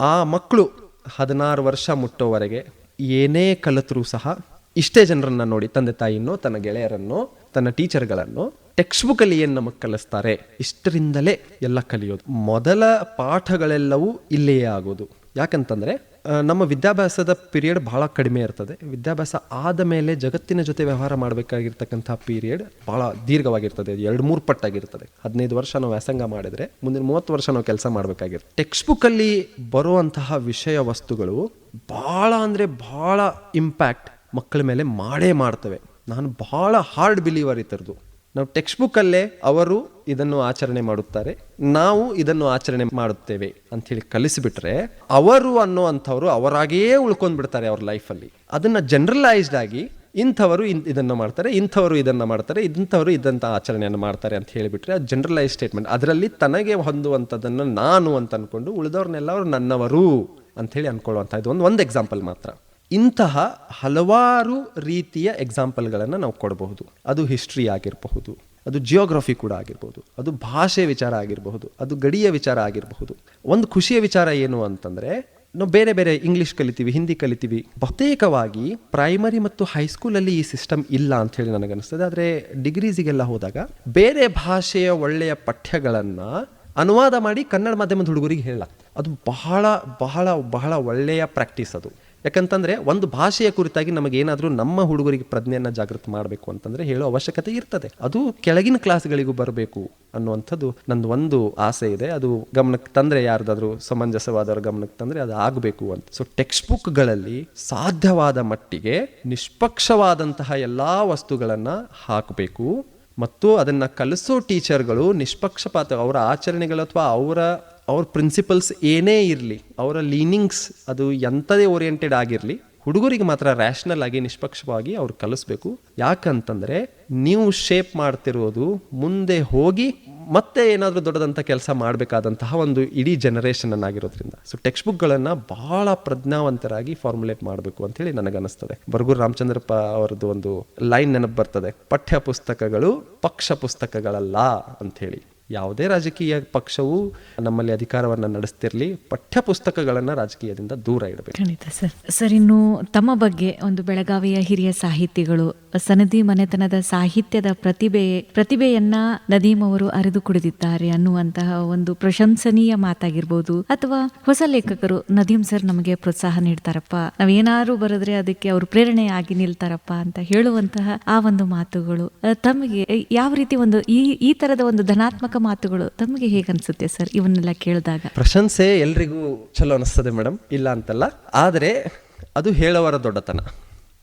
ಆ ಮಕ್ಕಳು ಹದಿನಾರು ವರ್ಷ ಮುಟ್ಟೋವರೆಗೆ ಏನೇ ಕಲಿತರೂ ಸಹ ಇಷ್ಟೇ ಜನರನ್ನ ನೋಡಿ ತಂದೆ ತಾಯಿಯನ್ನು, ತನ್ನ ಗೆಳೆಯರನ್ನು, ತನ್ನ ಟೀಚರ್ಗಳನ್ನು ಟೆಕ್ಸ್ಟ್ ಬುಕ್ ಅಲ್ಲಿ ಏನ್ ನಮಗೆ ಕಲಿಸ್ತಾರೆ? ಇಷ್ಟರಿಂದಲೇ ಎಲ್ಲ ಕಲಿಯೋದು. ಮೊದಲ ಪಾಠಗಳೆಲ್ಲವೂ ಇಲ್ಲಿಯೇ ಆಗೋದು. ಯಾಕಂತಂದ್ರೆ ನಮ್ಮ ವಿದ್ಯಾಭ್ಯಾಸದ ಪೀರಿಯಡ್ ಭಾಳ ಕಡಿಮೆ ಇರ್ತದೆ. ವಿದ್ಯಾಭ್ಯಾಸ ಆದ ಮೇಲೆ ಜಗತ್ತಿನ ಜೊತೆ ವ್ಯವಹಾರ ಮಾಡಬೇಕಾಗಿರ್ತಕ್ಕಂಥ ಪೀರಿಯಡ್ ಭಾಳ ದೀರ್ಘವಾಗಿರ್ತದೆ. ಎರಡು ಮೂರು ಪಟ್ಟಾಗಿರ್ತದೆ. ಹದಿನೈದು ವರ್ಷ ನಾವು ವ್ಯಾಸಂಗ ಮಾಡಿದರೆ, ಮುಂದಿನ ಮೂವತ್ತು ವರ್ಷ ನಾವು ಕೆಲಸ ಮಾಡಬೇಕಾಗಿರುತ್ತೆ. ಟೆಕ್ಸ್ಟ್ ಬುಕ್ಕಲ್ಲಿ ಬರುವಂತಹ ವಿಷಯ ವಸ್ತುಗಳು ಭಾಳ ಅಂದರೆ ಭಾಳ ಇಂಪ್ಯಾಕ್ಟ್ ಮಕ್ಕಳ ಮೇಲೆ ಮಾಡೇ ಮಾಡ್ತವೆ. ನಾನು ಭಾಳ ಹಾರ್ಡ್ ಬಿಲೀವರ್ ಇತರದು ನಾವು ಟೆಕ್ಸ್ಟ್ ಬುಕ್ಕಲ್ಲೇ ಅವರು ಇದನ್ನು ಆಚರಣೆ ಮಾಡುತ್ತಾರೆ. ನಾವು ಇದನ್ನು ಆಚರಣೆ ಮಾಡುತ್ತೇವೆ ಅಂಥೇಳಿ ಕಲಿಸಿಬಿಟ್ರೆ ಅವರು ಅನ್ನುವಂಥವ್ರು ಅವರಾಗಿಯೇ ಉಳ್ಕೊಂಡ್ ಬಿಡ್ತಾರೆ ಅವ್ರ ಲೈಫಲ್ಲಿ. ಅದನ್ನ ಜನರಲೈಸ್ಡ್ ಆಗಿ ಇಂಥವರು ಇನ್ ಇದನ್ನು ಮಾಡ್ತಾರೆ, ಇಂಥವರು ಇದನ್ನು ಮಾಡ್ತಾರೆ, ಇಂಥವರು ಇದಂಥ ಆಚರಣೆಯನ್ನು ಮಾಡ್ತಾರೆ ಅಂತ ಹೇಳಿಬಿಟ್ರೆ ಅದು ಜನರಲೈಸ್ ಸ್ಟೇಟ್ಮೆಂಟ್ ಅದರಲ್ಲಿ ತನಗೆ ಹೊಂದುವಂಥದ್ದನ್ನು ನಾನು ಅಂತ ಅಂದ್ಕೊಂಡು ಉಳಿದವ್ರನ್ನೆಲ್ಲ ಅವರು ನನ್ನವರು ಅಂಥೇಳಿ ಅಂದ್ಕೊಳ್ಳುವಂಥ ಇದು ಒಂದು ಒಂದು ಎಕ್ಸಾಂಪಲ್ ಮಾತ್ರ. ಇಂತಹ ಹಲವಾರು ರೀತಿಯ ಎಕ್ಸಾಂಪಲ್ಗಳನ್ನು ನಾವು ಕೊಡಬಹುದು. ಅದು ಹಿಸ್ಟ್ರಿ ಆಗಿರಬಹುದು. ಅದು ಜಿಯೋಗ್ರಫಿ ಕೂಡ ಆಗಿರ್ಬೋದು, ಅದು ಭಾಷೆ ವಿಚಾರ ಆಗಿರಬಹುದು, ಅದು ಗಡಿಯ ವಿಚಾರ ಆಗಿರಬಹುದು. ಒಂದು ಖುಷಿಯ ವಿಚಾರ ಏನು ಅಂತಂದರೆ, ನಾವು ಬೇರೆ ಬೇರೆ ಇಂಗ್ಲೀಷ್ ಕಲಿತೀವಿ ಹಿಂದಿ ಕಲಿತೀವಿ. ಬಹುತೇಕವಾಗಿ ಪ್ರೈಮರಿ ಮತ್ತು ಹೈಸ್ಕೂಲಲ್ಲಿ ಈ ಸಿಸ್ಟಮ್ ಇಲ್ಲ ಅಂತ ಹೇಳಿ ನನಗನ್ನಿಸ್ತದೆ. ಆದರೆ ಡಿಗ್ರೀಸಿಗೆಲ್ಲ ಹೋದಾಗ ಬೇರೆ ಭಾಷೆಯ ಒಳ್ಳೆಯ ಪಠ್ಯಗಳನ್ನು ಅನುವಾದ ಮಾಡಿ ಕನ್ನಡ ಮಾಧ್ಯಮದ ಹುಡುಗರಿಗೆ ಹೇಳಲಾಗ್ತದೆ. ಅದು ಬಹಳ ಬಹಳ ಬಹಳ ಒಳ್ಳೆಯ ಪ್ರಾಕ್ಟೀಸ್ ಅದು. ಯಾಕಂತಂದ್ರೆ ಒಂದು ಭಾಷೆಯ ಕುರಿತಾಗಿ ನಮಗೇನಾದರೂ ನಮ್ಮ ಹುಡುಗರಿಗೆ ಪ್ರಜ್ಞೆಯನ್ನು ಜಾಗೃತಿ ಮಾಡಬೇಕು ಅಂತಂದರೆ ಹೇಳೋ ಅವಶ್ಯಕತೆ ಇರ್ತದೆ. ಅದು ಕೆಳಗಿನ ಕ್ಲಾಸ್ಗಳಿಗೂ ಬರಬೇಕು ಅನ್ನುವಂಥದ್ದು ನಂದು ಒಂದು ಆಸೆ ಇದೆ. ಅದು ಗಮನಕ್ಕೆ ತಂದರೆ ಯಾರ್ದಾದ್ರೂ ಸಮಂಜಸವಾದವ್ರ ಗಮನಕ್ಕೆ ತಂದರೆ ಅದು ಆಗಬೇಕು ಅಂತ. ಸೊ ಟೆಕ್ಸ್ಟ್ ಬುಕ್ಗಳಲ್ಲಿ ಸಾಧ್ಯವಾದ ಮಟ್ಟಿಗೆ ನಿಷ್ಪಕ್ಷವಾದಂತಹ ಎಲ್ಲ ವಸ್ತುಗಳನ್ನು ಹಾಕಬೇಕು. ಮತ್ತು ಅದನ್ನು ಕಲಿಸೋ ಟೀಚರ್ಗಳು ನಿಷ್ಪಕ್ಷಪಾತ, ಅವರ ಆಚರಣೆಗಳು ಅಥವಾ ಅವರ ಅವ್ರ ಪ್ರಿನ್ಸಿಪಲ್ಸ್ ಏನೇ ಇರಲಿ, ಅವರ ಲೀನಿಂಗ್ಸ್ ಅದು ಎಂಥದೇ ಓರಿಯೆಂಟೆಡ್ ಆಗಿರಲಿ, ಹುಡುಗರಿಗೆ ಮಾತ್ರ ರ್ಯಾಷನಲ್ ಆಗಿ, ನಿಷ್ಪಕ್ಷವಾಗಿ ಅವ್ರು ಕಲಿಸ್ಬೇಕು. ಯಾಕಂತಂದ್ರೆ ನೀವು ಶೇಪ್ ಮಾಡ್ತಿರೋದು ಮುಂದೆ ಹೋಗಿ ಮತ್ತೆ ಏನಾದರೂ ದೊಡ್ಡದಂಥ ಕೆಲಸ ಮಾಡಬೇಕಾದಂತಹ ಒಂದು ಇಡೀ ಜನರೇಷನ್ ಆಗಿರೋದ್ರಿಂದ ಸೊ ಟೆಕ್ಸ್ಟ್ ಬುಕ್ಗಳನ್ನು ಬಹಳ ಪ್ರಜ್ಞಾವಂತರಾಗಿ ಫಾರ್ಮುಲೇಟ್ ಮಾಡಬೇಕು ಅಂತೇಳಿ ನನಗನ್ನಿಸ್ತದೆ. ಬರಗೂರು ರಾಮಚಂದ್ರಪ್ಪ ಅವರದ್ದು ಒಂದು ಲೈನ್ ನೆನಪು ಬರ್ತದೆ. ಪಠ್ಯ ಪುಸ್ತಕಗಳು ಪಕ್ಷ ಪುಸ್ತಕಗಳಲ್ಲ ಅಂಥೇಳಿ. ಯಾವುದೇ ರಾಜಕೀಯ ಪಕ್ಷವು ನಮ್ಮಲ್ಲಿ ಅಧಿಕಾರವನ್ನು ನಡೆಸ್ತಿರಲಿ ಪಠ್ಯ ಪುಸ್ತಕಗಳನ್ನು ರಾಜಕೀಯದಿಂದ ದೂರ ಇಡಬೇಕು. ಖಂಡಿತ ಸರ್. ಸರ್, ಇನ್ನು ತಮ್ಮ ಬಗ್ಗೆ ಒಂದು ಬೆಳಗಾವಿಯ ಹಿರಿಯ ಸಾಹಿತಿಗಳು, ಸನದಿ ಮನೆತನದ ಸಾಹಿತ್ಯದ ಪ್ರತಿಭೆ, ಪ್ರತಿಭೆಯನ್ನ ನದೀಮ್ ಅವರು ಅರಿದು ಕುಡಿದಿದ್ದಾರೆ ಅನ್ನುವಂತಹ ಒಂದು ಪ್ರಶಂಸನೀಯ ಮಾತಾಗಿರ್ಬೋದು. ಅಥವಾ ಹೊಸ ಲೇಖಕರು ನದೀಮ್ ಸರ್ ನಮಗೆ ಪ್ರೋತ್ಸಾಹ ನೀಡ್ತಾರಪ್ಪ, ನಾವೇನಾದ್ರೂ ಬರೆದ್ರೆ ಅದಕ್ಕೆ ಅವರು ಪ್ರೇರಣೆ ಆಗಿ ನಿಲ್ತಾರಪ್ಪ ಅಂತ ಹೇಳುವಂತಹ ಆ ಒಂದು ಮಾತುಗಳು. ತಮಗೆ ಯಾವ ರೀತಿ ಒಂದು ಈ ಈ ತರದ ಒಂದು ಧನಾತ್ಮಕ ಮಾತುಗಳು ತಮಗೆ ಹೇಗನ್ಸುತ್ತೆ ಸರ್ ಇವನ್ನೆಲ್ಲ ಕೇಳಿದಾಗ? ಪ್ರಶಂಸೆ ಎಲ್ರಿಗೂ ಚಲೋ ಅನಿಸ್ತದೆ ಮೇಡಮ್, ಇಲ್ಲ ಅಂತಲ್ಲ. ಆದರೆ ಅದು ಹೇಳೋವರ ದೊಡ್ಡತನ.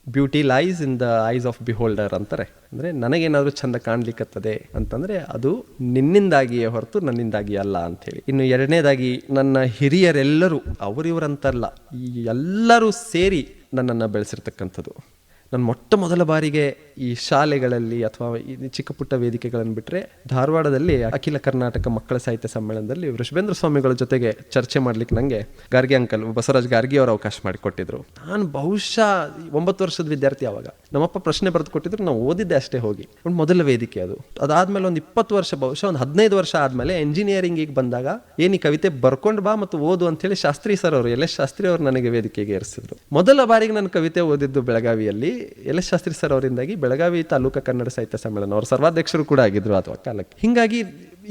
Beauty lies in the eyes of beholder ಅಂತಾರೆ. ಅಂದರೆ ನನಗೇನಾದರೂ ಚಂದ ಕಾಣಲಿಕ್ಕತ್ತದೆ ಅಂತಂದರೆ ಅದು ನಿನ್ನಿಂದಾಗಿಯೇ ಹೊರತು ನನ್ನಿಂದಾಗಿ ಅಲ್ಲ ಅಂಥೇಳಿ. ಇನ್ನು ಎರಡನೇದಾಗಿ, ನನ್ನ ಹಿರಿಯರೆಲ್ಲರೂ, ಅವರಿವರಂತಲ್ಲ ಎಲ್ಲರೂ ಸೇರಿ ನನ್ನನ್ನು ಬೆಳೆಸಿರ್ತಕ್ಕಂಥದ್ದು. ನಾನು ಮೊಟ್ಟ ಮೊದಲ ಬಾರಿಗೆ ಈ ಶಾಲೆಗಳಲ್ಲಿ ಅಥವಾ ಈ ಚಿಕ್ಕ ಪುಟ್ಟ ವೇದಿಕೆಗಳನ್ನು ಬಿಟ್ಟರೆ ಧಾರವಾಡದಲ್ಲಿ ಅಖಿಲ ಕರ್ನಾಟಕ ಮಕ್ಕಳ ಸಾಹಿತ್ಯ ಸಮ್ಮೇಳನದಲ್ಲಿ ವೃಷಭೇಂದ್ರ ಸ್ವಾಮಿಗಳ ಜೊತೆಗೆ ಚರ್ಚೆ ಮಾಡ್ಲಿಕ್ಕೆ ನನಗೆ ಗಾರ್ಗಿ ಅಂಕಲ್ ಬಸವರಾಜ್ ಗಾರ್ಗಿ ಅವರು ಅವಕಾಶ ಮಾಡಿಕೊಟ್ಟಿದ್ರು. ನಾನು ಬಹುಶಃ ಒಂಬತ್ತು ವರ್ಷದ ವಿದ್ಯಾರ್ಥಿ ಆವಾಗ. ನಮ್ಮಪ್ಪ ಪ್ರಶ್ನೆ ಬರೆದು ಕೊಟ್ಟಿದ್ರು, ನಾವು ಓದಿದ್ದೆ ಅಷ್ಟೇ ಹೋಗಿ. ಒಂದು ಮೊದಲ ವೇದಿಕೆ ಅದು. ಅದಾದ್ಮೇಲೆ ಒಂದು ಇಪ್ಪತ್ತು ವರ್ಷ, ಬಹುಶಃ ಒಂದು ಹದಿನೈದು ವರ್ಷ ಆದಮೇಲೆ ಎಂಜಿನಿಯರಿಂಗಿಗೆ ಬಂದಾಗ ಏನು ಈ ಕವಿತೆ ಬರ್ಕೊಂಡು ಬಾ ಮತ್ತು ಓದು ಅಂತೇಳಿ ಶಾಸ್ತ್ರಿ ಸರ್ ಅವರು, ಎಲ್ ಎಸ್ ಶಾಸ್ತ್ರಿ ಅವರು ನನಗೆ ವೇದಿಕೆಗೆ ಏರಿಸಿದ್ರು. ಮೊದಲ ಬಾರಿಗೆ ನಾನು ಕವಿತೆ ಓದಿದ್ದು ಬೆಳಗಾವಿಯಲ್ಲಿ. ಎಸ್ ಶಾಸ್ತ್ರಿ ಸರ್ ಅವರಿಂದಾಗಿ ಬೆಳಗಾವಿ ತಾಲೂಕು ಕನ್ನಡ ಸಾಹಿತ್ಯ ಸಮ್ಮೇಳನ ಅವ್ರ ಸರ್ವಾಧ್ಯಕ್ಷರು ಕೂಡ ಆಗಿದ್ರು ಅಥವಾ ಕಾಲಕ್ಕೆ. ಹಿಂಗಾಗಿ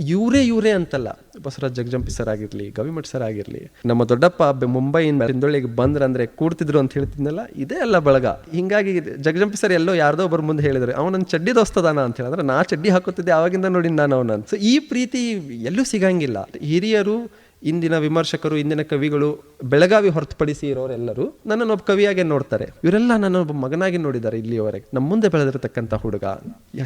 ಇವರೇ ಇವರೇ ಅಂತಲ್ಲ. ಬಸವರಾಜ್ ಜಗಜಂಪಿ ಸರ್ ಆಗಿರಲಿ, ಗವಿಮಠ್ ಸರ್ ಆಗಿರಲಿ, ನಮ್ಮ ದೊಡ್ಡಪ್ಪ ಮುಂಬೈಯಿಂದ ಮುಂಬೈಯಿಂದ ಬಂದ್ರೆ ಅಂದ್ರೆ ಕೂಡ್ತಿದ್ರು ಅಂತ ಹೇಳ್ತಿದ್ನಲ್ಲ, ಇದೇ ಅಲ್ಲ ಬಳಗ. ಹಿಂಗಾಗಿ ಜಗಜಂಪಿ ಸರ್ ಎಲ್ಲೋ ಯಾರ್ದೋ ಒಬ್ಬರು ಮುಂದೆ ಹೇಳಿದ್ರು ಅವನನ್ನ ಚಡ್ಡಿ ದೋಸ್ತದಾನ ಅಂತ ಹೇಳಿದ್ರೆ, ನಾ ಚಡ್ಡಿ ಹಾಕುತ್ತಿದ್ದೆ ಅವಾಗಿಂದ ನೋಡಿ ನಾನು ಅವನ ಸೊ ಈ ಪ್ರೀತಿ ಎಲ್ಲೂ ಸಿಗಂಗಿಲ್ಲ. ಹಿರಿಯರು ಇಂದಿನ ವಿಮರ್ಶಕರು, ಇಂದಿನ ಕವಿಗಳು ಬೆಳಗಾವಿ ಹೊರತುಪಡಿಸಿ ಇರೋರೆಲ್ಲರೂ ನನ್ನನ್ನು ಒಬ್ಬ ಕವಿಯಾಗೆ ನೋಡ್ತಾರೆ. ಇವರೆಲ್ಲ ನನ್ನ ಒಬ್ಬ ಮಗನಾಗಿ ನೋಡಿದ್ದಾರೆ ಇಲ್ಲಿಯವರೆಗೆ. ನಮ್ಮ ಮುಂದೆ ಬೆಳೆದಿರತಕ್ಕಂಥ ಹುಡುಗ.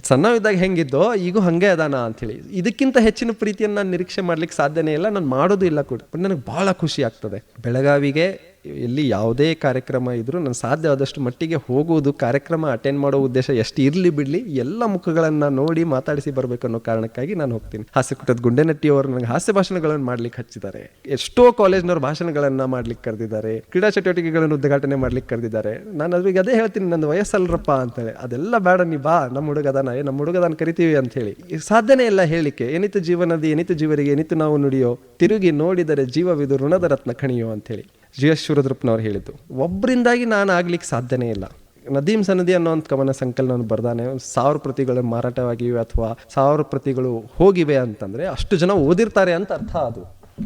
ಸಣ್ಣವಿದ್ದಾಗ ಹೆಂಗಿದ್ದೋ, ಈಗೂ ಹಂಗೆ ಅದಾನ ಅಂಥೇಳಿ. ಇದಕ್ಕಿಂತ ಹೆಚ್ಚಿನ ಪ್ರೀತಿಯನ್ನು ನಾನು ನಿರೀಕ್ಷೆ ಮಾಡ್ಲಿಕ್ಕೆ ಸಾಧ್ಯನೇ ಇಲ್ಲ. ನಾನು ಮಾಡೋದು ಇಲ್ಲ ಕೂಡ. ನನಗೆ ಬಹಳ ಖುಷಿ ಆಗ್ತದೆ. ಬೆಳಗಾವಿಗೆ ಎಲ್ಲಿ ಯಾವುದೇ ಕಾರ್ಯಕ್ರಮ ಇದ್ದರೂ ನಾನು ಸಾಧ್ಯವಾದಷ್ಟು ಮಟ್ಟಿಗೆ ಹೋಗುವುದು, ಕಾರ್ಯಕ್ರಮ ಅಟೆಂಡ್ ಮಾಡೋ ಉದ್ದೇಶ ಎಷ್ಟು ಇರಲಿ ಬಿಡಲಿ, ಎಲ್ಲ ಮುಖಗಳನ್ನು ನೋಡಿ ಮಾತಾಡಿಸಿ ಬರಬೇಕು ಅನ್ನೋ ಕಾರಣಕ್ಕಾಗಿ ನಾನು ಹೋಗ್ತೀನಿ. ಹಾಸ್ಯಕುಟದ ಗುಂಡೆನಟ್ಟಿ ಅವರು ನನಗೆ ಹಾಸ್ಯ ಭಾಷಣಗಳನ್ನು ಮಾಡ್ಲಿಕ್ಕೆ ಹಚ್ಚಿದ್ದಾರೆ. ಎಷ್ಟೋ ಕಾಲೇಜ್ನವ್ರು ಭಾಷಣಗಳನ್ನು ಮಾಡ್ಲಿಕ್ಕೆ ಕರೆದಿದ್ದಾರೆ. ಕ್ರೀಡಾ ಚಟುವಟಿಕೆಗಳನ್ನು ಉದ್ಘಾಟನೆ ಮಾಡ್ಲಿಕ್ಕೆ ಕರೆದಿದ್ದಾರೆ. ನಾನು ಅದ್ರಿಗೆ ಅದೇ ಹೇಳ್ತೀನಿ ನನ್ನ ವಯಸ್ಸಲ್ರಪ್ಪ ಅಂತೇಳಿ. ಅದೆಲ್ಲ ಬೇಡ, ನೀ ಬಾ, ನಮ್ಮ ಹುಡುಗದಾನ ನಮ್ಮ ಹುಡುಗದಾನ ಕರಿತೀವಿ ಅಂತ ಹೇಳಿ ಈ ಸಾಧ್ಯನೇ ಇಲ್ಲ ಹೇಳಿಕೆ ಏನಿತ್ತು ಜೀವನದಿ, ಏನಿತ್ತು ಜೀವರಿಗೆ, ಏನಿತ್ತು ನಾವು ನುಡಿಯೋ, ತಿರುಗಿ ನೋಡಿದರೆ ಜೀವವಿದು ಋಣದ ರತ್ನ ಕಣಿಯೋ ಅಂತೇಳಿ. ಜಿ ಎಸ್ ಶಿವರುದ್ರಪ್ಪನವ್ರು ಹೇಳಿದ್ದು ಒಬ್ಬರಿಂದಾಗಿ ನಾನು ಆಗ್ಲಿಕ್ಕೆ ಸಾಧ್ಯನೇ ಇಲ್ಲ. ನದೀಮ್ ಸನದಿ ಅನ್ನೋ ಒಂದು ಕವನ ಸಂಕಲನವನ್ನು ಬರ್ದಾನೆ, ಸಾವಿರ ಪ್ರತಿಗಳು ಮಾರಾಟವಾಗಿವೆ ಅಥವಾ ಸಾವಿರ ಪ್ರತಿಗಳು ಹೋಗಿವೆ ಅಂತಂದರೆ ಅಷ್ಟು ಜನ ಓದಿರ್ತಾರೆ ಅಂತ ಅರ್ಥ ಅದು.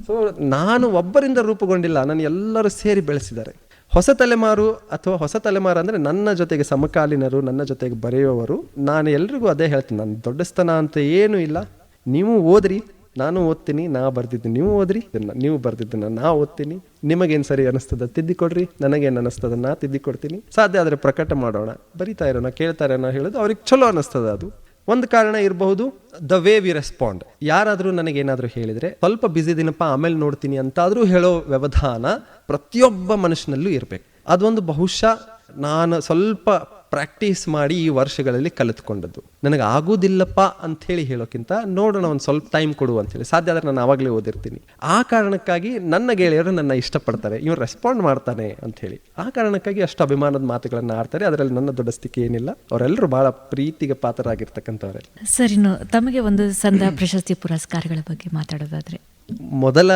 ಸೊ ನಾನು ಒಬ್ಬರಿಂದ ರೂಪುಗೊಂಡಿಲ್ಲ, ನಾನು ಎಲ್ಲರೂ ಸೇರಿ ಬೆಳೆಸಿದ್ದಾರೆ. ಹೊಸ ತಲೆಮಾರು ಅಥವಾ ಹೊಸ ತಲೆಮಾರು ಅಂದರೆ ನನ್ನ ಜೊತೆಗೆ ಸಮಕಾಲೀನರು, ನನ್ನ ಜೊತೆಗೆ ಬರೆಯುವವರು, ನಾನು ಎಲ್ರಿಗೂ ಅದೇ ಹೇಳ್ತೀನಿ ನನ್ನ ದೊಡ್ಡಸ್ತನ ಅಂತ ಏನೂ ಇಲ್ಲ. ನೀವು ಓದ್ರಿ. ನಾನು ಓದ್ತೀನಿ, ನಾ ಬರ್ತಿದ್ದೀನಿ ನೀವು ಓದ್ರಿ ನೀವು ಬರ್ತಿದ್ದನ್ನ ನಾ ಓದ್ತೀನಿ. ನಿಮಗೇನು ಸರಿ ಅನಿಸ್ತದ? ತಿದ್ದಿಕೊಡ್ರಿ. ನನಗೇನು ಅನಿಸ್ತದ? ನಾ ತಿದ್ದಿಕೊಡ್ತೀನಿ. ಸಾಧ್ಯ ಆದರೆ ಪ್ರಕಟ ಮಾಡೋಣ. ಬರಿತಾ ಇರೋಣ, ಕೇಳ್ತಾ ಇರೋಣ, ಹೇಳೋದು ಅವ್ರಿಗೆ ಚಲೋ ಅನಿಸ್ತದ ಅದು. ಒಂದು ಕಾರಣ ಇರಬಹುದು, ದ ವೇ ವಿ ರೆಸ್ಪಾಂಡ್. ಯಾರಾದರೂ ನನಗೇನಾದರೂ ಹೇಳಿದರೆ, ಸ್ವಲ್ಪ ಬ್ಯುಸಿ ದಿನಪ್ಪ ಆಮೇಲೆ ನೋಡ್ತೀನಿ ಅಂತಾದರೂ ಹೇಳೋ ವ್ಯವಧಾನ ಪ್ರತಿಯೊಬ್ಬ ಮನುಷ್ಯನಲ್ಲೂ ಇರಬೇಕು. ಅದೊಂದು ಬಹುಶಃ ನಾನು ಸ್ವಲ್ಪ ಪ್ರಾಕ್ಟೀಸ್ ಮಾಡಿ ಈ ವರ್ಷಗಳಲ್ಲಿ ಕಲಿತ್ಕೊಂಡದ್ದು. ನನಗೆ ಆಗೋದಿಲ್ಲಪ್ಪ ಅಂಥೇಳಿ ಹೇಳೋಕ್ಕಿಂತ ನೋಡೋಣ ಒಂದು ಸ್ವಲ್ಪ ಟೈಮ್ ಕೊಡು ಅಂತೇಳಿ ಸಾಧ್ಯ ಆದರೆ ನಾನು ಆವಾಗಲೇ ಓದಿರ್ತೀನಿ. ಆ ಕಾರಣಕ್ಕಾಗಿ ನನ್ನ ಗೆಳೆಯರು ನನ್ನ ಇಷ್ಟಪಡ್ತಾರೆ. ಇವ್ರು ರೆಸ್ಪಾಂಡ್ ಮಾಡ್ತಾನೆ ಅಂಥೇಳಿ ಆ ಕಾರಣಕ್ಕಾಗಿ ಅಷ್ಟು ಅಭಿಮಾನದ ಮಾತುಗಳನ್ನು ಆಡ್ತಾರೆ. ಅದರಲ್ಲಿ ನನ್ನ ದೊಡ್ಡಸ್ತಿಕೆ ಏನಿಲ್ಲ. ಅವರೆಲ್ಲರೂ ಭಾಳ ಪ್ರೀತಿಗೆ ಪಾತ್ರರಾಗಿರ್ತಕ್ಕಂಥವ್ರೆ. ಸರಿನು ತಮಗೆ ಒಂದು ಸಂದ ಪ್ರಶಸ್ತಿ ಪುರಸ್ಕಾರಗಳ ಬಗ್ಗೆ ಮಾತಾಡೋದಾದ್ರೆ. ಮೊದಲ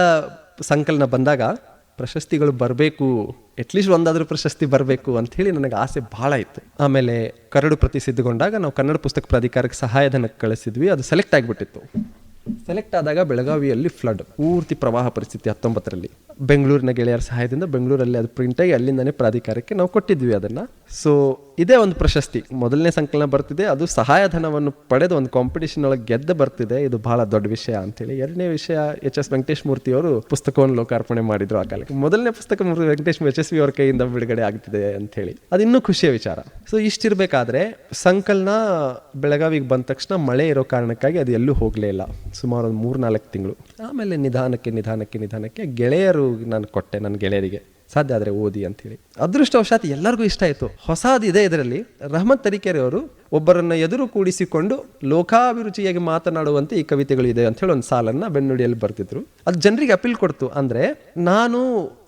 ಸಂಕಲನ ಬಂದಾಗ ಪ್ರಶಸ್ತಿಗಳು ಬರಬೇಕು ಅಟ್ಲೀಸ್ಟ್ ಒಂದಾದರೂ ಪ್ರಶಸ್ತಿ ಬರಬೇಕು ಅಂಥೇಳಿ ನನಗೆ ಆಸೆ ಭಾಳ ಇತ್ತು. ಆಮೇಲೆ ಕರಡು ಪ್ರತಿ ಸಿದ್ಧಗೊಂಡಾಗ ನಾವು ಕನ್ನಡ ಪುಸ್ತಕ ಪ್ರಾಧಿಕಾರಕ್ಕೆ ಸಹಾಯಧನಕ್ಕೆ ಕಳಿಸಿದ್ವಿ, ಅದು ಸೆಲೆಕ್ಟ್ ಆಗಿಬಿಟ್ಟಿತ್ತು. ಸೆಲೆಕ್ಟ್ ಆದಾಗ ಬೆಳಗಾವಿಯಲ್ಲಿ ಫ್ಲಡ್ ಪೂರ್ತಿ ಪ್ರವಾಹ ಪರಿಸ್ಥಿತಿ ಹತ್ತೊಂಬತ್ತರಲ್ಲಿ. ಬೆಂಗಳೂರಿನ ಗೆಳೆಯರ ಸಹಾಯದಿಂದ ಬೆಂಗಳೂರಲ್ಲಿ ಅದು ಪ್ರಿಂಟ್ ಆಗಿ ಅಲ್ಲಿಂದನೇ ಪ್ರಾಧಿಕಾರಕ್ಕೆ ನಾವು ಕೊಟ್ಟಿದ್ವಿ ಅದನ್ನ. ಸೊ ಇದೇ ಒಂದು ಪ್ರಶಸ್ತಿ. ಮೊದಲನೇ ಸಂಕಲನ ಬರ್ತಿದೆ, ಅದು ಸಹಾಯಧನವನ್ನು ಪಡೆದು ಒಂದು ಕಾಂಪಿಟೇಷನ್ ಒಳಗೆ ಗೆದ್ದ ಬರ್ತಿದೆ. ಇದು ಬಹಳ ದೊಡ್ಡ ವಿಷಯ ಅಂತೇಳಿ. ಎರಡನೇ ವಿಷಯ, ಎಚ್ ಎಸ್ ವೆಂಕಟೇಶ್ ಮೂರ್ತಿ ಅವರು ಪುಸ್ತಕವನ್ನು ಲೋಕಾರ್ಪಣೆ ಮಾಡಿದ್ರು ಆ ಕಾಲಕ್ಕೆ. ಮೊದಲನೇ ಪುಸ್ತಕ Murthy Venkatesh H S V ಅವ್ರ ಕೈಯಿಂದ ಬಿಡುಗಡೆ ಆಗ್ತಿದೆ ಅಂತೇಳಿ. ಅದು ಇನ್ನೂ ಖುಷಿಯ ವಿಚಾರ. ಸೊ ಇಷ್ಟಿರ್ಬೇಕಾದ್ರೆ, ಸಂಕಲನ ಬೆಳಗಾವಿಗೆ ಬಂದ ತಕ್ಷಣ ಮಳೆ ಇರೋ ಕಾರಣಕ್ಕಾಗಿ ಅದು ಎಲ್ಲೂ ಹೋಗಲೇ ಇಲ್ಲ. ಸುಮಾರು ಒಂದು ಮೂರ್ನಾಲ್ಕು ತಿಂಗಳು. ಆಮೇಲೆ ನಿಧಾನಕ್ಕೆ ನಿಧಾನಕ್ಕೆ ನಿಧಾನಕ್ಕೆ ಗೆಳೆಯರು ನಾನು ಕೊಟ್ಟೆ ನನ್ನ ಗೆಳೆಯರಿಗೆ. ಸಾಧ್ಯ ಆದರೆ ಓದಿ ಅಂತೇಳಿ ಅದೃಷ್ಟವಶಾತ್ ಎಲ್ಲರಿಗೂ ಇಷ್ಟ ಆಯಿತು. ಹೊಸದಿದೆ ಇದರಲ್ಲಿ. ರಹಮತ್ ತರೀಕೆರೆ ಅವರು ಒಬ್ಬರನ್ನ ಎದುರು ಕೂಡಿಸಿಕೊಂಡು ಲೋಕಾಭಿರುಚಿಯಾಗಿ ಮಾತನಾಡುವಂತೆ ಈ ಕವಿತೆಗಳು ಇದೆ ಅಂತ ಹೇಳಿ ಒಂದು ಸಾಲನ್ನು ಬೆನ್ನುಡಿಯಲ್ಲಿ ಬರ್ತಿದ್ರು. ಅದು ಜನರಿಗೆ ಅಪೀಲ್ ಕೊಡ್ತು. ಅಂದರೆ ನಾನು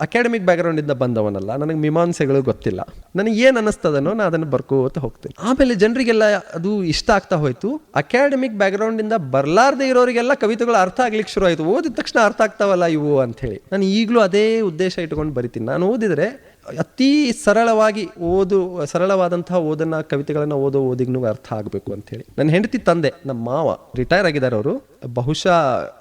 ಅಕಾಡೆಮಿಕ್ ಬ್ಯಾಕ್ಗ್ರೌಂಡ್ ಇಂದ ಬಂದವನಲ್ಲ, ನನಗೆ ಮೀಮಾಂಸೆಗಳು ಗೊತ್ತಿಲ್ಲ. ನನಗೆ ಏನು ಅನ್ನಿಸ್ತದನೋ ನಾನು ಅದನ್ನು ಬರ್ಕೋತ ಹೋಗ್ತೀನಿ. ಆಮೇಲೆ ಜನರಿಗೆಲ್ಲ ಅದು ಇಷ್ಟ ಆಗ್ತಾ ಹೋಯಿತು. ಅಕಾಡೆಮಿಕ್ ಬ್ಯಾಕ್ಗ್ರೌಂಡ್ ಇಂದ ಬರ್ಲಾರ್ದೆ ಇರೋರಿಗೆಲ್ಲ ಕವಿತೆಗಳು ಅರ್ಥ ಆಗ್ಲಿಕ್ಕೆ ಶುರು ಆಯಿತು. ಓದಿದ ತಕ್ಷಣ ಅರ್ಥ ಆಗ್ತಾವಲ್ಲ ಇವು ಅಂತ ಹೇಳಿ. ನಾನು ಈಗಲೂ ಅದೇ ಉದ್ದೇಶ ಇಟ್ಕೊಂಡು ಬರಿತೀನಿ. ನಾನು ಓದಿದ್ರೆ ಅತಿ ಸರಳವಾಗಿ ಓದು, ಸರಳವಾದಂತಹ ಓದನ್ನ, ಕವಿತೆಗಳನ್ನು ಓದೋ ಓದಿಗೂ ಅರ್ಥ ಆಗಬೇಕು ಅಂತೇಳಿ ನನ್ನ ಹೆಂಡತಿ ತಂದೆ, ನಮ್ಮ ಮಾವ ರಿಟೈರ್ ಆಗಿದ್ದಾರೆ ಅವರು. ಬಹುಶಃ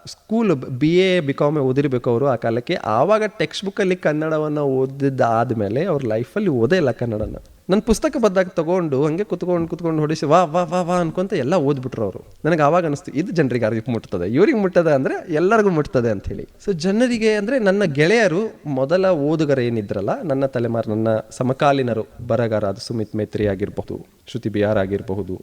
school B A B com ಓದಿರ್ಬೇಕು ಅವರು ಆ ಕಾಲಕ್ಕೆ. ಆವಾಗ ಟೆಕ್ಸ್ಟ್ ಬುಕ್ಕಲ್ಲಿ ಕನ್ನಡವನ್ನು ಓದಿದ್ದಾದ್ಮೇಲೆ ಅವ್ರ ಲೈಫಲ್ಲಿ ಓದೇ ಇಲ್ಲ ಕನ್ನಡನ. ನನ್ನ ಪುಸ್ತಕ ಬದ್ದಾಗ ತೊಗೊಂಡು ಹಂಗೆ ಕುತ್ಕೊಂಡು ಕುತ್ಕೊಂಡು ಹೊಡಿಸಿ ವಾ ವಾ ವಾ ವಾ ಅನ್ಕೊಂತ ಎಲ್ಲ ಓದ್ಬಿಟ್ರು ಅವರು. ನನಗೆ ಆವಾಗ ಅನಿಸ್ತು, ಇದು ಜನರಿಗೆ ಅರಿವು ಮುಟ್ತದೆ? ಇವ್ರಿಗೆ ಮುಟ್ಟದ ಅಂದರೆ ಎಲ್ಲರಿಗೂ ಮುಟ್ತದೆ ಅಂತ ಹೇಳಿ. ಸೊ ಜನರಿಗೆ ಅಂದರೆ ನನ್ನ ಗೆಳೆಯರು ಮೊದಲ ಓದುಗರ ಏನಿದ್ರಲ್ಲ, ನನ್ನ ತಲೆಮಾರು, ನನ್ನ ಸಮಕಾಲೀನರು, ಬರಗಾರ, ಅದು ಸುಮಿತ್ ಮೈತ್ರಿ ಆಗಿರಬಹುದು, ಶ್ರುತಿ ಬಿಹಾರ್ ಆಗಿರಬಹುದು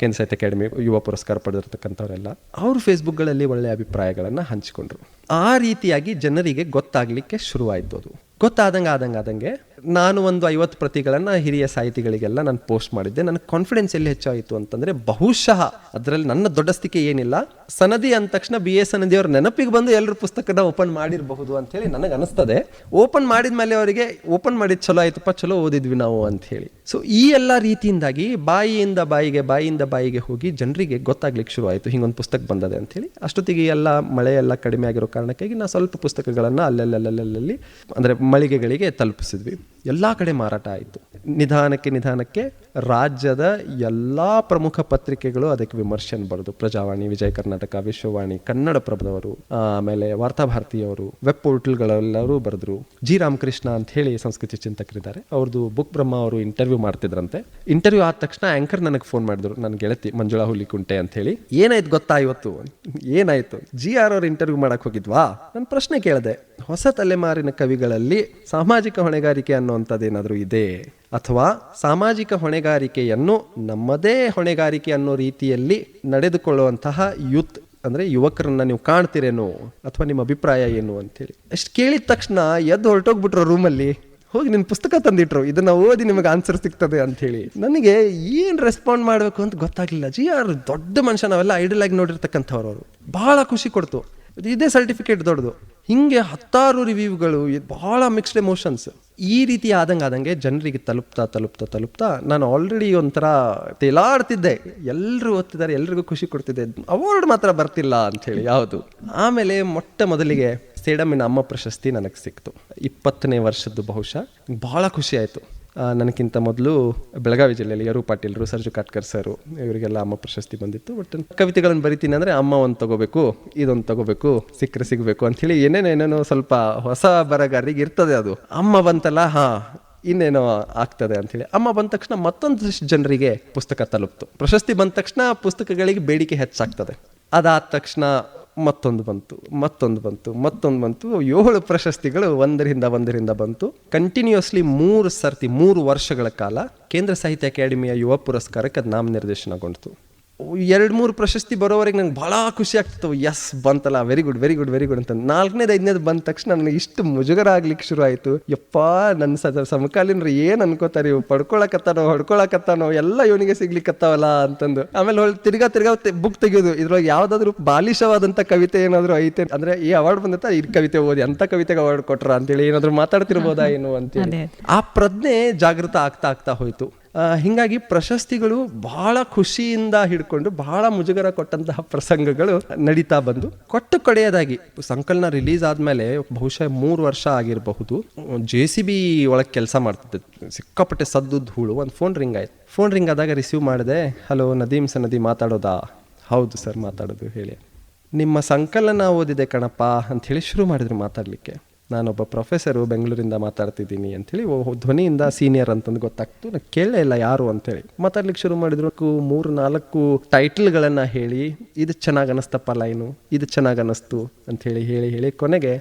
ಕೇಂದ್ರ ಸಾಹಿತ್ಯ ಅಕಾಡೆಮಿ ಯುವ ಪುರಸ್ಕಾರ ಪಡೆದಿರ್ತಕ್ಕಂಥವರೆಲ್ಲ, ಅವರು ಫೇಸ್ಬುಕ್ಗಳಲ್ಲಿ ಒಳ್ಳೆಯ ಅಭಿಪ್ರಾಯಗಳನ್ನು ಹಂಚಿಕೊಂಡ್ರು. ಆ ರೀತಿಯಾಗಿ ಜನರಿಗೆ ಗೊತ್ತಾಗಲಿಕ್ಕೆ ಶುರುವಾಯಿತು ಅದು. ಗೊತ್ತಾದಂಗೆ ಆದಂಗೆ ಆದಂಗೆ ನಾನು ಒಂದು ಐವತ್ತು ಪ್ರತಿಗಳನ್ನು ಹಿರಿಯ ಸಾಹಿತಿಗಳಿಗೆಲ್ಲ ನಾನು ಪೋಸ್ಟ್ ಮಾಡಿದ್ದೆ. ನನ್ನ ಕಾನ್ಫಿಡೆನ್ಸ್ ಎಲ್ಲಿ ಹೆಚ್ಚಾಯಿತು ಅಂತಂದರೆ ಬಹುಶಃ ಅದರಲ್ಲಿ ನನ್ನ ದೊಡ್ಡಸ್ತಿಕೆ ಏನಿಲ್ಲ. ಸನದಿ ಅಂದ ತಕ್ಷಣ ಬಿ ಎ ಸನದಿ ಅವ್ರ ನೆನಪಿಗೆ ಬಂದು ಎಲ್ಲರೂ ಪುಸ್ತಕನ ಓಪನ್ ಮಾಡಿರಬಹುದು ಅಂತೇಳಿ ನನಗೆ ಅನಿಸ್ತದೆ ಓಪನ್ ಮಾಡಿದ ಮೇಲೆ ಅವರಿಗೆ ಓಪನ್ ಮಾಡಿದ ಚಲೋ ಆಯ್ತಪ್ಪ, ಚಲೋ ಓದಿದ್ವಿ ನಾವು ಅಂತ ಹೇಳಿ ಸೊ ಈ ಎಲ್ಲ ರೀತಿಯಿಂದಾಗಿ ಬಾಯಿಯಿಂದ ಬಾಯಿಗೆ ಬಾಯಿಯಿಂದ ಬಾಯಿಗೆ ಹೋಗಿ ಜನರಿಗೆ ಗೊತ್ತಾಗ್ಲಿಕ್ಕೆ ಶುರು ಆಯಿತು ಹಿಂಗೊಂದು ಪುಸ್ತಕ ಬಂದದೆ ಅಂತೇಳಿ ಅಷ್ಟೊತ್ತಿಗೆ ಎಲ್ಲ ಮಳೆ ಎಲ್ಲ ಕಡಿಮೆ ಆಗಿರೋ ಕಾರಣಕ್ಕಾಗಿ ನಾವು ಸ್ವಲ್ಪ ಪುಸ್ತಕಗಳನ್ನು ಅಲ್ಲಲ್ಲಲ್ಲಲ್ಲಿ, ಅಂದರೆ ಮಳಿಗೆಗಳಿಗೆ ತಲುಪಿಸಿದ್ವಿ. ಎಲ್ಲ ಕಡೆ ಮಾರಾಟ ಆಯಿತು. ನಿಧಾನಕ್ಕೆ ನಿಧಾನಕ್ಕೆ ರಾಜ್ಯದ ಎಲ್ಲ ಪ್ರಮುಖ ಪತ್ರಿಕೆಗಳು ಅದಕ್ಕೆ ವಿಮರ್ಶೆಯನ್ನು ಬರೆದು, ಪ್ರಜಾವಾಣಿ, ವಿಜಯ ಕರ್ನಾಟಕ, ವಿಶ್ವವಾಣಿ ಕನ್ನಡ ಪ್ರಭದವರು ಆಮೇಲೆ ವಾರ್ತಾಭಾರತಿಯವರು ವೆಬ್ ಪೋರ್ಟಲ್ಗಳೆಲ್ಲರೂ ಬರೆದ್ರು. ಜಿ ರಾಮಕೃಷ್ಣ ಅಂತ ಹೇಳಿ ಸಂಸ್ಕೃತಿ ಚಿಂತಕರಿದ್ದಾರೆ. ಅವ್ರದ್ದು ಬುಕ್ ಬ್ರಹ್ಮ ಅವರು ಇಂಟರ್ವ್ಯೂ ಮಾಡ್ತಿದ್ರಂತೆ. ಇಂಟರ್ವ್ಯೂ ಆದ ತಕ್ಷಣ ಆಂಕರ್ ನನಗೆ ಫೋನ್ ಮಾಡಿದ್ರು ನನ್ನ ಗೆಳತಿ ಮಂಜುಳಾ ಹುಲಿಕುಂಟೆ ಅಂತ ಹೇಳಿ. ಏನಾಯ್ತು ಗೊತ್ತಾ ಇವತ್ತು? ಏನಾಯ್ತು? ಜಿ ಆರ್ ಅವ್ರ ಇಂಟರ್ವ್ಯೂ ಮಾಡಕ್ ಹೋಗಿದ್ವಾ? ನಾನು ಪ್ರಶ್ನೆ ಕೇಳಿದೆ, ಹೊಸ ತಲೆಮಾರಿನ ಕವಿಗಳಲ್ಲಿ ಸಾಮಾಜಿಕ ಹೊಣೆಗಾರಿಕೆ ಅನ್ನುವಂಥದ್ದು ಏನಾದರೂ ಇದೆ? ಅಥವಾ ಸಾಮಾಜಿಕ ಹೊಣೆಗಾರಿಕೆಯನ್ನು ನಮ್ಮದೇ ಹೊಣೆಗಾರಿಕೆ ಅನ್ನೋ ರೀತಿಯಲ್ಲಿ ನಡೆದುಕೊಳ್ಳುವಂತಹ ಯೂತ್ ಅಂದ್ರೆ ಯುವಕರನ್ನ ನೀವು ಕಾಣ್ತೀರೇನೋ ಅಥವಾ ನಿಮ್ಮ ಅಭಿಪ್ರಾಯ ಏನು ಅಂತೇಳಿ. ಅಷ್ಟು ಕೇಳಿದ ತಕ್ಷಣ ಎದ್ದು ಹೊರಟೋಗ್ಬಿಟ್ರು ರೂಮಲ್ಲಿ. ಹೋಗಿ ನಿನ್ನ ಪುಸ್ತಕ ತಂದಿಟ್ರು. ಇದನ್ನ ಓದಿ ನಿಮಗೆ ಆನ್ಸರ್ ಸಿಗ್ತದೆ ಅಂತ ಹೇಳಿ ನನಗೆ ಏನು ರೆಸ್ಪಾಂಡ್ ಮಾಡಬೇಕು ಅಂತ ಗೊತ್ತಾಗ್ಲಿಲ್ಲ. ಜಿ ಯಾರು ದೊಡ್ಡ ಮನುಷ್ಯ ನಾವೆಲ್ಲ ಐಡಲ್ ಆಗಿ ನೋಡಿರ್ತಕ್ಕಂಥವ್ರು ಅವರು ಬಹಳ ಖುಷಿ ಕೊಡ್ತು. ಇದು ಸರ್ಟಿಫಿಕೇಟ್ ದೊಡ್ಡದು. ಹಿಂಗೆ ಹತ್ತಾರು ರಿವ್ಯೂಗಳು ಬಹಳ ಮಿಕ್ಸ್ಡ್ ಎಮೋಷನ್ಸ್ ಈ ರೀತಿ ಆದಂಗೆ ಆದಂಗೆ ಜನರಿಗೆ ತಲುಪ್ತಾ ತಲುಪ್ತಾ ತಲುಪ್ತಾ ನಾನು ಆಲ್ರೆಡಿ ಒಂಥರ ತೇಲಾಡ್ತಿದ್ದೆ. ಎಲ್ಲರೂ ಓದ್ತಿದ್ದಾರೆ, ಎಲ್ರಿಗೂ ಖುಷಿ ಕೊಡ್ತಿದ್ದೆ ಅವಾರ್ಡ್ ಮಾತ್ರ ಬರ್ತಿಲ್ಲ ಅಂಥೇಳಿ ಯಾವುದು. ಆಮೇಲೆ ಮೊಟ್ಟ ಮೊದಲಿಗೆ ಸೇಡಮ್ಮಿನ ಅಮ್ಮ ಪ್ರಶಸ್ತಿ ನನಗೆ ಸಿಕ್ತು. ಇಪ್ಪತ್ತನೇ ವರ್ಷದ್ದು ಬಹುಶಃ. ಭಾಳ ಖುಷಿ ಆಯಿತು. ನನಗಿಂತ ಮೊದಲು ಬೆಳಗಾವಿ ಜಿಲ್ಲೆಯಲ್ಲಿ ಯರು ಪಾಟೀಲ್ರು, ಸರ್ಜು ಕಾಟ್ಕರ್ ಸರು, ಇವರಿಗೆಲ್ಲ ಅಮ್ಮ ಪ್ರಶಸ್ತಿ ಬಂದಿತ್ತು. ಬಟ್ ಕವಿತೆಗಳನ್ನು ಬರಿತೀನಿ ಅಂದರೆ ಅಮ್ಮ ಒಂದು ತಗೋಬೇಕು, ಇದೊಂದು ತಗೋಬೇಕು, ಸಿಕ್ಕರೆ ಸಿಗಬೇಕು ಅಂಥೇಳಿ ಏನೇನೇನೇನೋ ಏನೇನೋ ಸ್ವಲ್ಪ ಹೊಸ ಬರಗಾರಿಗೆ ಇರ್ತದೆ ಅದು. ಅಮ್ಮ ಬಂತಲ್ಲ, ಹಾಂ, ಇನ್ನೇನೋ ಆಗ್ತದೆ ಅಂಥೇಳಿ. ಅಮ್ಮ ಬಂದ ತಕ್ಷಣ ಮತ್ತೊಂದಷ್ಟು ಜನರಿಗೆ ಪುಸ್ತಕ ತಲುಪ್ತು. ಪ್ರಶಸ್ತಿ ಬಂದ ತಕ್ಷಣ ಪುಸ್ತಕಗಳಿಗೆ ಬೇಡಿಕೆ ಹೆಚ್ಚಾಗ್ತದೆ. ಅದಾದ ತಕ್ಷಣ ಮತ್ತೊಂದು ಬಂತು ಮತ್ತೊಂದು ಬಂತು ಮತ್ತೊಂದು ಬಂತು. ಏಳು ಪ್ರಶಸ್ತಿಗಳು ಒಂದರಿಂದ ಒಂದರಿಂದ ಬಂತು. ಕಂಟಿನ್ಯೂಸ್ಲಿ ಮೂರು ಸರ್ತಿ, ಮೂರು ವರ್ಷಗಳ ಕಾಲ ಕೇಂದ್ರ ಸಾಹಿತ್ಯ ಅಕಾಡೆಮಿಯ ಯುವ ಪುರಸ್ಕಾರಕ್ಕೆ ನಾಮನಿರ್ದೇಶನಗೊಂಡಿತು. ಎರಡು ಮೂರು ಪ್ರಶಸ್ತಿ ಬರೋವರೆಗೆ ನಂಗೆ ಭಾಳ ಖುಷಿ ಆಗ್ತಿತ್ತು. ಎಸ್ ಬಂತಲ್ಲ very good very good very good ಅಂತ. ನಾಲ್ಕನೇದು ಐದನೇದು ಬಂದ ತಕ್ಷಣ ನನಗೆ ಇಷ್ಟು ಮುಜುಗರ ಆಗ್ಲಿಕ್ಕೆ ಶುರು ಆಯಿತು. ಯಪ್ಪ ನನ್ನ ಸದ ಸಮಕಾಲೀನರು ಏನು ಅನ್ಕೋತಾರೆ ಇವು ಪಡ್ಕೊಳಕತ್ತಾನೋ ಹೊಡ್ಕೊಳಕತ್ತಾನೋ ಎಲ್ಲ ಇವನಿಗೆ ಸಿಗ್ಲಿಕ್ಕತ್ತಾವಲ್ಲ ಅಂತಂದು. ಆಮೇಲೆ ಹೊಳ್ ತಿರ್ಗಾ ತಿರ್ಗಾ ಬುಕ್ ತೆಗೆಯೋದು. ಇದ್ರೊಳಗೆ ಯಾವ್ದಾದ್ರು ಬಾಲಿಶವಾದಂಥ ಕವಿತೆ ಏನಾದರೂ ಐತೆ ಅಂದ್ರೆ ಈ ಅವಾರ್ಡ್ ಬಂದತ್ತ ಈ ಕವಿತೆ ಓದಿ ಅಂತ ಕವಿತೆಗೆ ಅವಾರ್ಡ್ ಕೊಟ್ರ ಅಂತೇಳಿ ಏನಾದರೂ ಮಾತಾಡ್ತಿರ್ಬೋದಾ ಏನು ಅಂತೇಳಿ. ಆ ಪ್ರಜ್ಞೆ ಜಾಗೃತ ಆಗ್ತಾ ಆಗ್ತಾ ಹೋಯ್ತು. ಹಿಂಗಾಗಿ ಪ್ರಶಸ್ತಿಗಳು ಬಹಳ ಖುಷಿಯಿಂದ ಹಿಡ್ಕೊಂಡು ಬಹಳ ಮುಜುಗರ ಕೊಟ್ಟಂತಹ ಪ್ರಸಂಗಗಳು ನಡೀತಾ ಬಂದು. ಕೊಟ್ಟು ಕಡೆಯದಾಗಿ, ಸಂಕಲನ ರಿಲೀಸ್ ಆದ್ಮೇಲೆ ಬಹುಶಃ ಮೂರು ವರ್ಷ ಆಗಿರಬಹುದು. ಜೆ ಸಿ ಬಿ ಒಳಗೆ ಕೆಲಸ ಮಾಡ್ತಿದ್ದೆ. ಸಿಕ್ಕಾಪಟ್ಟೆ ಸದ್ದು ಧೂಳು, ಒಂದು ಫೋನ್ ರಿಂಗ್ ಆಯ್ತು. ಫೋನ್ ರಿಂಗ್ ಆದಾಗ ರಿಸೀವ್ ಮಾಡಿದೆ ಹಲೋ ನದೀಮ್ ನದಿ ಮಾತಾಡೋದಾ? ಹೌದು ಸರ್, ಮಾತಾಡೋದು, ಹೇಳಿ. ನಿಮ್ಮ ಸಂಕಲನ ಓದಿದೆ ಕಣಪ್ಪ ಹೇಳಿ ಶುರು ಮಾಡಿದ್ರು ಮಾತಾಡಲಿಕ್ಕೆ. ನಾನೊಬ್ಬ ಪ್ರೊಫೆಸರು ಬೆಂಗಳೂರಿಂದ ಮಾತಾಡ್ತಿದ್ದೀನಿ ಅಂಥೇಳಿ ಧ್ವನಿಯಿಂದ ಸೀನಿಯರ್ ಅಂತಂದು ಗೊತ್ತಾಗ್ತು. ನಾನು ಕೇಳಲೇ ಇಲ್ಲ ಯಾರು ಅಂತೇಳಿ. ಮಾತಾಡ್ಲಿಕ್ಕೆ ಶುರು ಮಾಡಿದ್ರು ಮೂರು, ನಾಲ್ಕು ಟೈಟಲ್ಗಳನ್ನು ಹೇಳಿ, ಇದು ಚೆನ್ನಾಗಿ ಅನ್ನಿಸ್ತಪ್ಪ ಲೈನು ಇದು ಚೆನ್ನಾಗಿ ಅನ್ನಿಸ್ತು ಅಂಥೇಳಿ ಹೇಳಿ ಹೇಳಿ ಕೊನೆಗೆ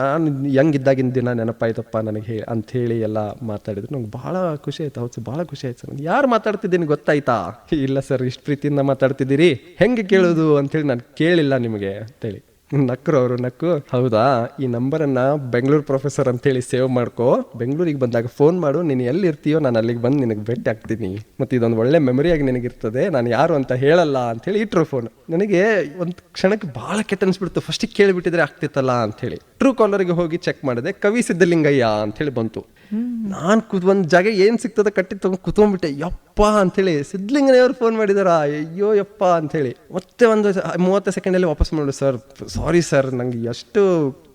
ನಾನು ಹೆಂಗಿದ್ದಾಗಿನ ದಿನ ನೆನಪಾಯ್ತಪ್ಪ ನನಗೆ ಹೇ ಅಂಥೇಳಿ ಎಲ್ಲ ಮಾತಾಡಿದ್ರು. ನಂಗೆ ಭಾಳ ಖುಷಿ ಆಯ್ತು, ಹೌದು, ಭಾಳ ಖುಷಿ ಆಯ್ತು ಸರ್. ಯಾರು ಮಾತಾಡ್ತಿದ್ದೀನಿ ಗೊತ್ತಾಯ್ತಾ? ಇಲ್ಲ ಸರ್, ಇಷ್ಟು ಪ್ರೀತಿಯಿಂದ ಮಾತಾಡ್ತಿದ್ದೀರಿ? ಹೆಂಗೆ ಕೇಳೋದು ಅಂಥೇಳಿ ನಾನು ಕೇಳಿಲ್ಲ ನಿಮಗೆ ಅಂತೇಳಿ. ನಕ್ಕರು ಅವರು ನಕ್ಕು. ಹೌದಾ? ಈ ನಂಬರನ್ನ ಬೆಂಗಳೂರು ಪ್ರೊಫೆಸರ್ ಅಂತೇಳಿ ಸೇವ್ ಮಾಡ್ಕೋ. ಬೆಂಗಳೂರಿಗೆ ಬಂದಾಗ ಫೋನ್ ಮಾಡು. ನೀನು ಎಲ್ಲಿ ಇರ್ತೀಯೋ ನಾನು ಅಲ್ಲಿಗೆ ಬಂದು ನಿನಗೆ ಭೇಟಿ ಆಗ್ತೀನಿ. ಮತ್ತು ಇದೊಂದು ಒಳ್ಳೆ ಮೆಮೊರಿಯಾಗಿ ನಿನಗಿರ್ತದೆ. ನಾನು ಯಾರು ಅಂತ ಹೇಳಲ್ಲ ಅಂತೇಳಿ ಇಟ್ರು ಫೋನ್ ನನಗೆ ಒಂದು ಕ್ಷಣಕ್ಕೆ ಭಾಳ ಕೆಟ್ಟ ಅನ್ಸ್ಬಿಡ್ತು. ಫಸ್ಟಿಗೆ ಕೇಳಿಬಿಟ್ಟಿದ್ರೆ ಆಗ್ತಿತ್ತಲ್ಲ ಅಂಥೇಳಿ ಟ್ರೂ ಕಾಲರಿಗೆ ಹೋಗಿ ಚೆಕ್ ಮಾಡಿದೆ. ಕವಿ ಸಿದ್ಧಲಿಂಗಯ್ಯ ಅಂಥೇಳಿ ಬಂತು. ನಾನು ಕುದ್, ಒಂದು ಜಾಗ ಏನು ಸಿಗ್ತದೆ ಕಟ್ಟಿ ತಗೊಂಡು ಕುತ್ಕೊಂಡ್ಬಿಟ್ಟೆ. ಯಪ್ಪ ಅಂಥೇಳಿ ಸಿದ್ಧಲಿಂಗಯ್ಯವ್ರು ಫೋನ್ ಮಾಡಿದಾರ? ಅಯ್ಯೋ ಯಪ್ಪ ಅಂಥೇಳಿ. ಮತ್ತೆ ಒಂದು ಮೂವತ್ತು ಸೆಕೆಂಡಲ್ಲಿ ವಾಪಸ್ ಮಾಡು ಸರ್ ಸಾರಿ ಸರ್ ನಂಗೆ ಎಷ್ಟು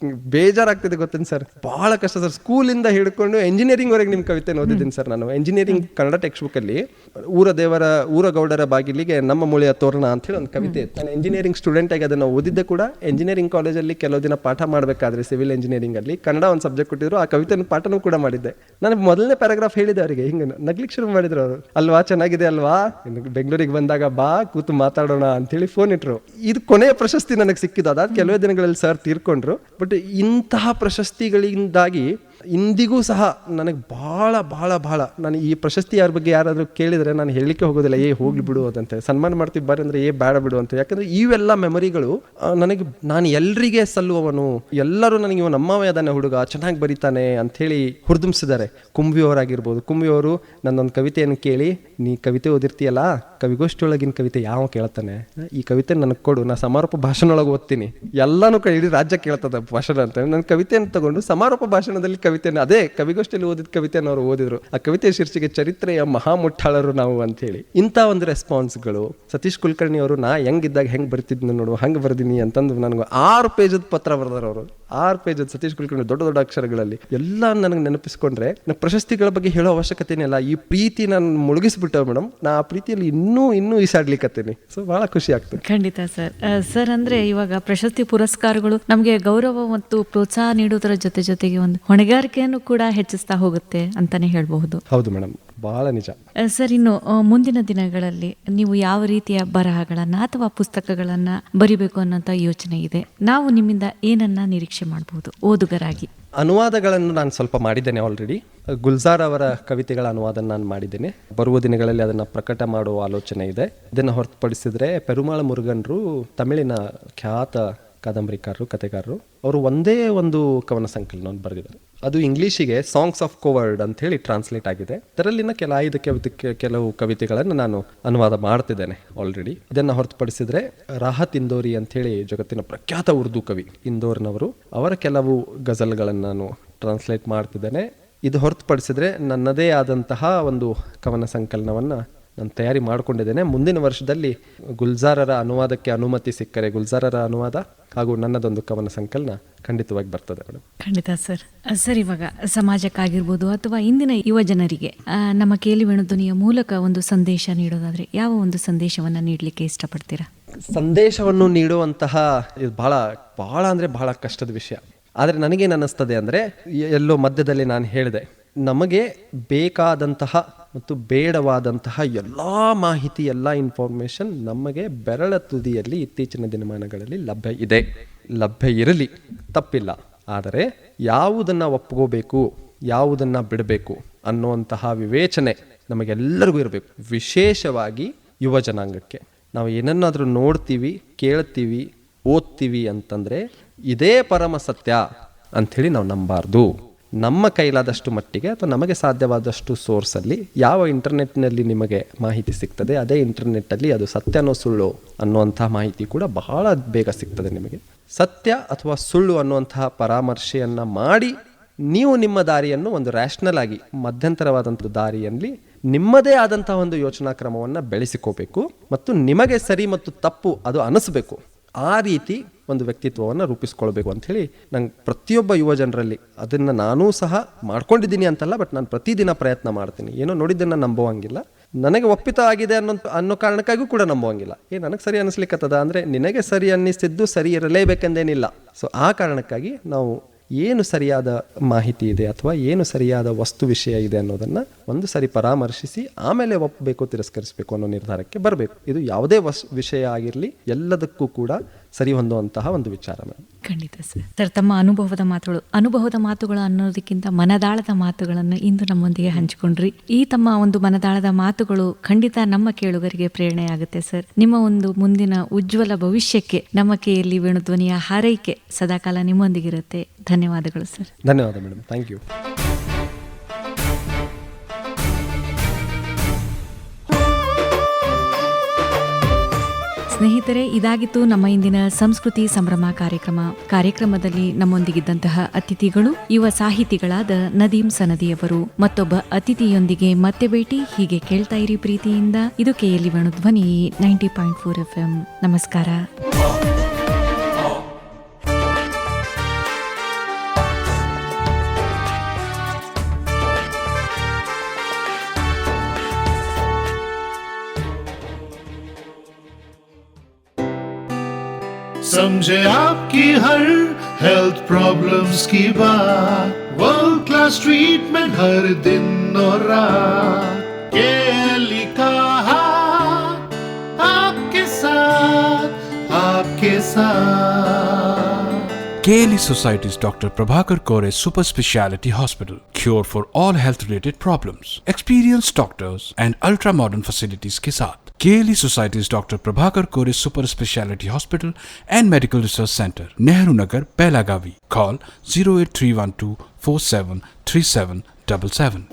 ಬೇಜಾರಾಗ್ತಿದೆ ಗೊತ್ತೇನು ಸರ್? ಭಾಳ ಕಷ್ಟ ಸರ್. ಸ್ಕೂಲಿಂದ ಹಿಡ್ಕೊಂಡು ಎಂಜಿನಿಯರಿಂಗ್ವರೆಗೆ ನಿಮ್ಮ ಕವಿತೆ ಓದಿದ್ದೀನಿ ಸರ್ ನಾನು. ಎಂಜಿನಿಯರಿಂಗ್ ಕನ್ನಡ ಟೆಕ್ಸ್ಟ್ ಬುಕ್ಕಲ್ಲಿ ಊರ ದೇವರ ಊರ ಗೌಡರ ಬಾಗಿಲಿಗೆ ನಮ್ಮ ಮೂಳೆಯ ತೋರಣ ಅಂತ ಹೇಳಿ ಒಂದು ಕವಿತೆ ಇತ್ತು. ನಾನು ಎಂಜಿನಿಯರಿಂಗ್ ಸ್ಟೂಡೆಂಟ್ ಆಗಿ ಅದನ್ನು ಓದಿದ್ದೆ ಕೂಡ. ಎಂಜಿನಿಯರಿಂಗ್ ಕಾಲೇಜಲ್ಲಿ ಕೆಲವು ದಿನ ಪಾಠ ಮಾಡಬೇಕಾದ್ರೆ ಸಿವಿಲ್ ಎಂಜಿನಿಯರಿಂಗ್ ಅಲ್ಲಿ. ಕನ್ನಡ ಒಂದು ಸಬ್ಜೆಕ್ಟ್ ಕೊಟ್ಟಿದ್ರು, ಆ ಕವಿತೆನ ಪಾಠನೂ ಕೂಡ ಮಾಡಿದ್ದೆ. ನಾನು ಮೊದಲನೇ ಪ್ಯಾರಾಗ್ರಾಫ್ ಹೇಳಿದೆ ಅವರಿಗೆ. ಹಿಂಗೆ ನಗ್ಲಿಕ್ಕೆ ಶುರು ಮಾಡಿದ್ರು ಅವರು. ಅಲ್ವಾ, ಚೆನ್ನಾಗಿದೆ ಅಲ್ವಾ? ಬೆಂಗಳೂರಿಗೆ ಬಂದಾಗ, ಬಾ, ಕೂತು ಮಾತಾಡೋಣ ಅಂತೇಳಿ ಫೋನ್ ಇಟ್ರು. ಇದು ಕೊನೆಯ ಪ್ರಶಸ್ತಿ ನನಗೆ ಸಿಕ್ಕಿದ್ದು. ಅದಾದ ಕೆಲವೇ ದಿನಗಳಲ್ಲಿ ಸರ್ ತೀರ್ಕೊಂಡ್ರು. ಬಟ್ ಇಂತಹ ಪ್ರಶಸ್ತಿಗಳಿಂದಾಗಿ ಇಂದಿಗೂ ಸಹ ನನಗೆ ಭಾಳ ಭಾಳ ಭಾಳ, ನಾನು ಈ ಪ್ರಶಸ್ತಿ ಯಾರ ಬಗ್ಗೆ ಯಾರಾದರೂ ಕೇಳಿದರೆ ನಾನು ಹೇಳಲಿಕ್ಕೆ ಹೋಗೋದಿಲ್ಲ, ಏ, ಹೋಗ್ಲಿ ಬಿಡು ಅದಂತೆ. ಸನ್ಮಾನ ಮಾಡ್ತೀವಿ ಬಾರಿ ಅಂದರೆ, ಏ, ಬೇಡ ಬಿಡು ಅಂತ. ಯಾಕಂದರೆ ಇವೆಲ್ಲ ಮೆಮೊರಿಗಳು ನನಗೆ ನಾನು ಎಲ್ಲರಿಗೆ ಸಲ್ಲುವವನು, ಎಲ್ಲರೂ ನನಗೆ ಇವನು ನಮ್ಮವೇ ಅದಾನೆ ಹುಡುಗ, ಚೆನ್ನಾಗಿ ಬರೀತಾನೆ ಅಂಥೇಳಿ ಹುರಿದುಂಬಿಸಿದ್ದಾರೆ ಕುಂಬಿಯವರಾಗಿರ್ಬೋದು ಕುಂಬಿಯವರು ನನ್ನೊಂದು ಕವಿತೆಯನ್ನು ಕೇಳಿ, ನೀ ಕವಿತೆ ಓದಿರ್ತೀಯಲ್ಲ, ಕವಿಗೋಷ್ಠಿಯೊಳಗಿನ ಕವಿತೆ ಯಾವ ಕೇಳ್ತಾನೆ? ಈ ಕವಿತೆ ನನಗೆ ಕೊಡು ನಾನು ಸಮಾರೋಪ ಭಾಷಣ ಒಳಗೆ ಓದ್ತೀನಿ. ಎಲ್ಲನೂ ಕ ರಾಜ್ಯ ಕೇಳ್ತದ ಭಾಷಣ ಅಂತ. ನನ್ನ ಕವಿತೆಯನ್ನು ತಗೊಂಡು ಸಮಾರೋಪ ಭಾಷಣದಲ್ಲಿ ಕವಿತೆಯನ್ನು, ಅದೇ ಕವಿಗೋಷ್ಠಿಯಲ್ಲಿ ಓದಿದ ಕವಿತೆಯನ್ನು ಅವರು ಓದಿದ್ರು. ಆ ಕವಿತೆ ಶೀರ್ಷಿಕೆ ಚರಿತ್ರೆಯ ಮಹಾಮುಟ್ಟಾಳರು ನಾವು ಅಂತ ಹೇಳಿ ಇಂಥ ಒಂದು ರೆಸ್ಪಾನ್ಸ್ಗಳು ಸತೀಶ್ ಕುಲಕರ್ಣಿ ಅವರು, ನಾ ಹೆಂಗಿದ್ದಾಗ ಹೆಂಗ್ ಬರ್ತಿದ್ನು ನೋಡು, ಹಂಗೆ ಬರ್ದೀನಿ ಅಂತಂದು ನನಗೆ ಆರು ಪೇಜದ ಪತ್ರ ಬರ್ದಾರ ಅವರು. ಆರು ಪೇಜ್ ಸತೀಶ್ ಕುಲಕರ್ಣಿ ದೊಡ್ಡ ದೊಡ್ಡ ಅಕ್ಷರಗಳಲ್ಲಿ. ಎಲ್ಲ ನನಗೆ ನೆನಪಿಸ್ಕೊಂಡ್ರೆ, ನಾ ಪ್ರಶಸ್ತಿಗಳ ಬಗ್ಗೆ ಹೇಳೋ ಅವಶ್ಯಕತೆನೇ ಇಲ್ಲ. ಈ ಪ್ರೀತಿ ನಾನು ಮುಳುಗಿಸ್ಬಿಟ್ಟೆ ಮೇಡಮ್. ನಾ ಆ ಪ್ರೀತಿಯಲ್ಲಿ ಇನ್ನೂ ಇನ್ನೂ ಈಸಾಡ್ಲಿಕ್ಕತ್ತೀನಿ ಸೊ ಬಹಳ ಖುಷಿ ಆಗ್ತದೆ. ಖಂಡಿತ ಸರ್. ಸರ್ ಅಂದ್ರೆ ಇವಾಗ ಪ್ರಶಸ್ತಿ ಪುರಸ್ಕಾರಗಳು ನಮಗೆ ಗೌರವ ಮತ್ತು ಪ್ರೋತ್ಸಾಹ ನೀಡುವುದರ ಜೊತೆ ಜೊತೆಗೆ ಒಂದು ಹೊಣೆಗಾರಿಕೆಯನ್ನು ಕೂಡ ಹೆಚ್ಚಿಸ್ತಾ ಹೋಗುತ್ತೆ ಅಂತಾನೆ ಹೇಳಬಹುದು. ಹೌದು ಮೇಡಮ್ ಬಹಳ ನಿಜ. ಸರ್ ಇನ್ನು ಮುಂದಿನ ದಿನಗಳಲ್ಲಿ ನೀವು ಯಾವ ರೀತಿಯ ಬರಹಗಳನ್ನ ಅಥವಾ ಪುಸ್ತಕಗಳನ್ನ ಬರಿಬೇಕು ಅನ್ನೋಂಥ ಯೋಚನೆ ಇದೆ. ನಾವು ನಿಮ್ಮಿಂದ ಏನನ್ನ ನಿರೀಕ್ಷೆ ಮಾಡಬಹುದು ಓದುಗರಾಗಿ. ಅನುವಾದಗಳನ್ನು ನಾನು ಸ್ವಲ್ಪ ಮಾಡಿದ್ದೇನೆ ಆಲ್ರೆಡಿ ಗುಲ್ಜಾರ್ ಅವರ ಕವಿತೆಗಳ ಅನುವಾದ ನಾನು ಮಾಡಿದ್ದೇನೆ. ಬರುವ ದಿನಗಳಲ್ಲಿ ಅದನ್ನು ಪ್ರಕಟ ಮಾಡುವ ಆಲೋಚನೆ ಇದೆ. ಇದನ್ನು ಹೊರತುಪಡಿಸಿದ್ರೆ ಪೆರುಮಾಳ ಮುರುಗನ್ರು ತಮಿಳಿನ ಖ್ಯಾತ ಕಾದಂಬರಿಕಾರರು ಕಥೆಗಾರರು ಅವರು ಒಂದೇ ಒಂದು ಕವನ ಸಂಕಲನವನ್ನು ಬರೆದಿದ್ದಾರೆ. ಅದು ಇಂಗ್ಲೀಷಿಗೆ ಸಾಂಗ್ಸ್ ಆಫ್ ಕೋವರ್ಡ್ ಅಂತ ಹೇಳಿ ಟ್ರಾನ್ಸ್ಲೇಟ್ ಆಗಿದೆ. ಅದರಲ್ಲಿನ ಕೆಲ ಐದು ಕವಿತೆ, ಕೆಲವು ಕವಿತೆಗಳನ್ನು ನಾನು ಅನುವಾದ ಮಾಡ್ತಿದ್ದೇನೆ ಆಲ್ರೆಡಿ ಇದನ್ನು ಹೊರತುಪಡಿಸಿದ್ರೆ ರಾಹತ್ ಇಂದೋರಿ ಅಂತ ಹೇಳಿ ಜಗತ್ತಿನ ಪ್ರಖ್ಯಾತ ಉರ್ದು ಕವಿ ಇಂದೋರ್ನವರು, ಅವರ ಕೆಲವು ಗಜಲ್ಗಳನ್ನು ನಾನು ಟ್ರಾನ್ಸ್ಲೇಟ್ ಮಾಡ್ತಿದ್ದೇನೆ. ಇದು ಹೊರತುಪಡಿಸಿದ್ರೆ ನನ್ನದೇ ಆದಂತಹ ಒಂದು ಕವನ ಸಂಕಲನವನ್ನು ನಾನು ತಯಾರಿ ಮಾಡಿಕೊಂಡಿದ್ದೇನೆ. ಮುಂದಿನ ವರ್ಷದಲ್ಲಿ ಗುಲ್ಜಾರರ ಅನುವಾದಕ್ಕೆ ಅನುಮತಿ ಸಿಕ್ಕರೆ ಗುಲ್ಜಾರರ ಅನುವಾದ ಹಾಗೂ ನನ್ನದೊಂದು ಕವನ ಸಂಕಲನ ಖಂಡಿತವಾಗಿ ಬರ್ತದೆ ಮೇಡಮ್. ಖಂಡಿತ ಸರ್. ಸರ್ ಇವಾಗ ಸಮಾಜಕ್ಕಾಗಿರ್ಬೋದು ಅಥವಾ ಇಂದಿನ ಯುವ ಜನರಿಗೆ ನಮ್ಮ ಕೇಳಿ ಧ್ವನಿಯ ಮೂಲಕ ಒಂದು ಸಂದೇಶ ನೀಡೋದಾದ್ರೆ ಯಾವ ಒಂದು ಸಂದೇಶವನ್ನ ನೀಡಲಿಕ್ಕೆ ಇಷ್ಟಪಡ್ತೀರಾ? ಸಂದೇಶವನ್ನು ನೀಡುವಂತಹ ಇದು ಬಹಳ ಬಹಳ ಅಂದರೆ ಬಹಳ ಕಷ್ಟದ ವಿಷಯ. ಆದರೆ ನನಗೇನು ಅನ್ನಿಸ್ತದೆ ಅಂದರೆ ಎಲ್ಲೋ ಮಧ್ಯದಲ್ಲಿ ನಾನು ಹೇಳಿದೆ ನಮಗೆ ಬೇಕಾದಂತಹ ಮತ್ತು ಬೇಡವಾದಂತಹ ಎಲ್ಲ ಮಾಹಿತಿ, ಎಲ್ಲ ಇನ್ಫಾರ್ಮೇಷನ್ ನಮಗೆ ಬೆರಳ ತುದಿಯಲ್ಲಿ ಇತ್ತೀಚಿನ ದಿನಮಾನಗಳಲ್ಲಿ ಲಭ್ಯ ಇದೆ. ಲಭ್ಯ ಇರಲಿ, ತಪ್ಪಿಲ್ಲ. ಆದರೆ ಯಾವುದನ್ನು ಒಪ್ಕೋಬೇಕು, ಯಾವುದನ್ನು ಬಿಡಬೇಕು ಅನ್ನುವಂತಹ ವಿವೇಚನೆ ನಮಗೆಲ್ಲರಿಗೂ ಇರಬೇಕು. ವಿಶೇಷವಾಗಿ ಯುವ ಜನಾಂಗಕ್ಕೆ. ನಾವು ಏನನ್ನಾದರೂ ನೋಡ್ತೀವಿ, ಕೇಳ್ತೀವಿ, ಓದ್ತೀವಿ ಅಂತಂದರೆ ಇದೇ ಪರಮ ಸತ್ಯ ಅಂಥೇಳಿ ನಾವು ನಂಬಾರ್ದು. ನಮ್ಮ ಕೈಲಾದಷ್ಟು ಮಟ್ಟಿಗೆ ಅಥವಾ ನಮಗೆ ಸಾಧ್ಯವಾದಷ್ಟು ಸೋರ್ಸಲ್ಲಿ ಯಾವ ಇಂಟರ್ನೆಟ್ನಲ್ಲಿ ನಿಮಗೆ ಮಾಹಿತಿ ಸಿಗ್ತದೆ, ಅದೇ ಇಂಟರ್ನೆಟ್ಟಲ್ಲಿ ಅದು ಸತ್ಯನೋ ಸುಳ್ಳು ಅನ್ನುವಂಥ ಮಾಹಿತಿ ಕೂಡ ಬಹಳ ಬೇಗ ಸಿಗ್ತದೆ ನಿಮಗೆ. ಸತ್ಯ ಅಥವಾ ಸುಳ್ಳು ಅನ್ನುವಂತಹ ಪರಾಮರ್ಶೆಯನ್ನು ಮಾಡಿ ನೀವು ನಿಮ್ಮ ದಾರಿಯನ್ನು ಒಂದು ರ್ಯಾಷನಲ್ ಆಗಿ, ಮಧ್ಯಂತರವಾದಂಥ ದಾರಿಯಲ್ಲಿ ನಿಮ್ಮದೇ ಆದಂತಹ ಒಂದು ಯೋಚನಾ ಕ್ರಮವನ್ನು ಬೆಳೆಸಿಕೋಬೇಕು ಮತ್ತು ನಿಮಗೆ ಸರಿ ಮತ್ತು ತಪ್ಪು ಅದು ಅನಿಸ್ಬೇಕು. ಆ ರೀತಿ ಒಂದು ವ್ಯಕ್ತಿತ್ವವನ್ನು ರೂಪಿಸ್ಕೊಳ್ಬೇಕು ಅಂತ ಹೇಳಿ ನಂಗೆ ಪ್ರತಿಯೊಬ್ಬ ಯುವ ಜನರಲ್ಲಿ ಅದನ್ನು ನಾನೂ ಸಹ ಮಾಡ್ಕೊಂಡಿದ್ದೀನಿ ಅಂತಲ್ಲ ಬಟ್ ನಾನು ಪ್ರತಿದಿನ ಪ್ರಯತ್ನ ಮಾಡ್ತೀನಿ. ಏನೋ ನೋಡಿದ್ದನ್ನು ನಂಬುವಂಗಿಲ್ಲ. ನನಗೆ ಒಪ್ಪಿತ ಆಗಿದೆ ಅನ್ನೋ ಅನ್ನೋ ಕಾರಣಕ್ಕಾಗಿಯೂ ಕೂಡ ನಂಬುವಂಗಿಲ್ಲ. ಏ, ನನಗೆ ಸರಿ ಅನಿಸ್ಲಿಕ್ಕತ್ತದ? ಅಂದರೆ ನಿನಗೆ ಸರಿ ಅನ್ನಿಸ್ತಿದ್ದು ಸರಿ ಇರಲೇಬೇಕೆಂದೇನಿಲ್ಲ. ಸೊ ಆ ಕಾರಣಕ್ಕಾಗಿ ನಾವು ಏನು ಸರಿಯಾದ ಮಾಹಿತಿ ಇದೆ ಅಥವಾ ಏನು ಸರಿಯಾದ ವಸ್ತು ವಿಷಯ ಇದೆ ಅನ್ನೋದನ್ನು ಒಂದು ಸರಿ ಪರಾಮರ್ಶಿಸಿ ಆಮೇಲೆ ಒಪ್ಪಬೇಕು, ತಿರಸ್ಕರಿಸಬೇಕು ಅನ್ನೋ ನಿರ್ಧಾರಕ್ಕೆ ಬರಬೇಕು. ಇದು ಯಾವುದೇ ವಸ್, ವಿಷಯ ಆಗಿರಲಿ ಎಲ್ಲದಕ್ಕೂ ಕೂಡ ಸರಿ ಹೊಂದುವಂತಹ ಒಂದು ವಿಚಾರ ಮೇಡಮ್ ಖಂಡಿತ ಸರ್ ಸರ್ ತಮ್ಮ ಅನುಭವದ ಮಾತುಗಳು ಅನುಭವದ ಮಾತುಗಳು ಅನ್ನೋದಕ್ಕಿಂತ ಮನದಾಳದ ಮಾತುಗಳನ್ನು ಇಂದು ನಮ್ಮೊಂದಿಗೆ ಹಂಚಿಕೊಂಡ್ರಿ. ಈ ತಮ್ಮ ಒಂದು ಮನದಾಳದ ಮಾತುಗಳು ಖಂಡಿತ ನಮ್ಮ ಕೇಳುಗರಿಗೆ ಪ್ರೇರಣೆ ಆಗುತ್ತೆ ಸರ್ ನಿಮ್ಮ ಒಂದು ಮುಂದಿನ ಉಜ್ವಲ ಭವಿಷ್ಯಕ್ಕೆ ನಮ್ಮ ಕೆಯಲ್ಲಿ ವೇಣುಧ್ವನಿಯ ಹಾರೈಕೆ ಸದಾಕಾಲ ನಿಮ್ಮೊಂದಿಗಿರುತ್ತೆ. ಧನ್ಯವಾದಗಳು ಸರ್ ಧನ್ಯವಾದ ಮೇಡಮ್ ಥ್ಯಾಂಕ್ ಯು ಸ್ನೇಹಿತರೆ, ಇದಾಗಿತ್ತು ನಮ್ಮ ಇಂದಿನ ಸಂಸ್ಕೃತಿ ಸಂಭ್ರಮ ಕಾರ್ಯಕ್ರಮ. ಕಾರ್ಯಕ್ರಮದಲ್ಲಿ ನಮ್ಮೊಂದಿಗಿದ್ದಂತಹ ಅತಿಥಿಗಳು, ಯುವ ಸಾಹಿತಿಗಳಾದ ನದೀಂ ಸನದಿಯವರು. ಮತ್ತೊಬ್ಬ ಅತಿಥಿಯೊಂದಿಗೆ ಮತ್ತೆ ಭೇಟಿ, ಹೀಗೆ ಕೇಳ್ತಾ ಇರಿ ಪ್ರೀತಿಯಿಂದ. ಇದು KLE Venu Dhwani, ninety point four F M. ನಮಸ್ಕಾರ. समझे आपकी हर हेल्थ प्रॉब्लम्स की बात। वर्ल्ड क्लास ट्रीटमेंट हर दिन और रात। लिखा आपके साथ आपके साथ। KLE Society's Dr. Prabhakar Kore Super Speciality Hospital, cure for all health related problems. Experienced doctors and ultra modern facilities Kisat. साथ Society's societies doctor Prabhakar Kore super Hospital hospital and medical research centre Nehru Nagar Belagavi call zero eight three one two four seven three seven double seven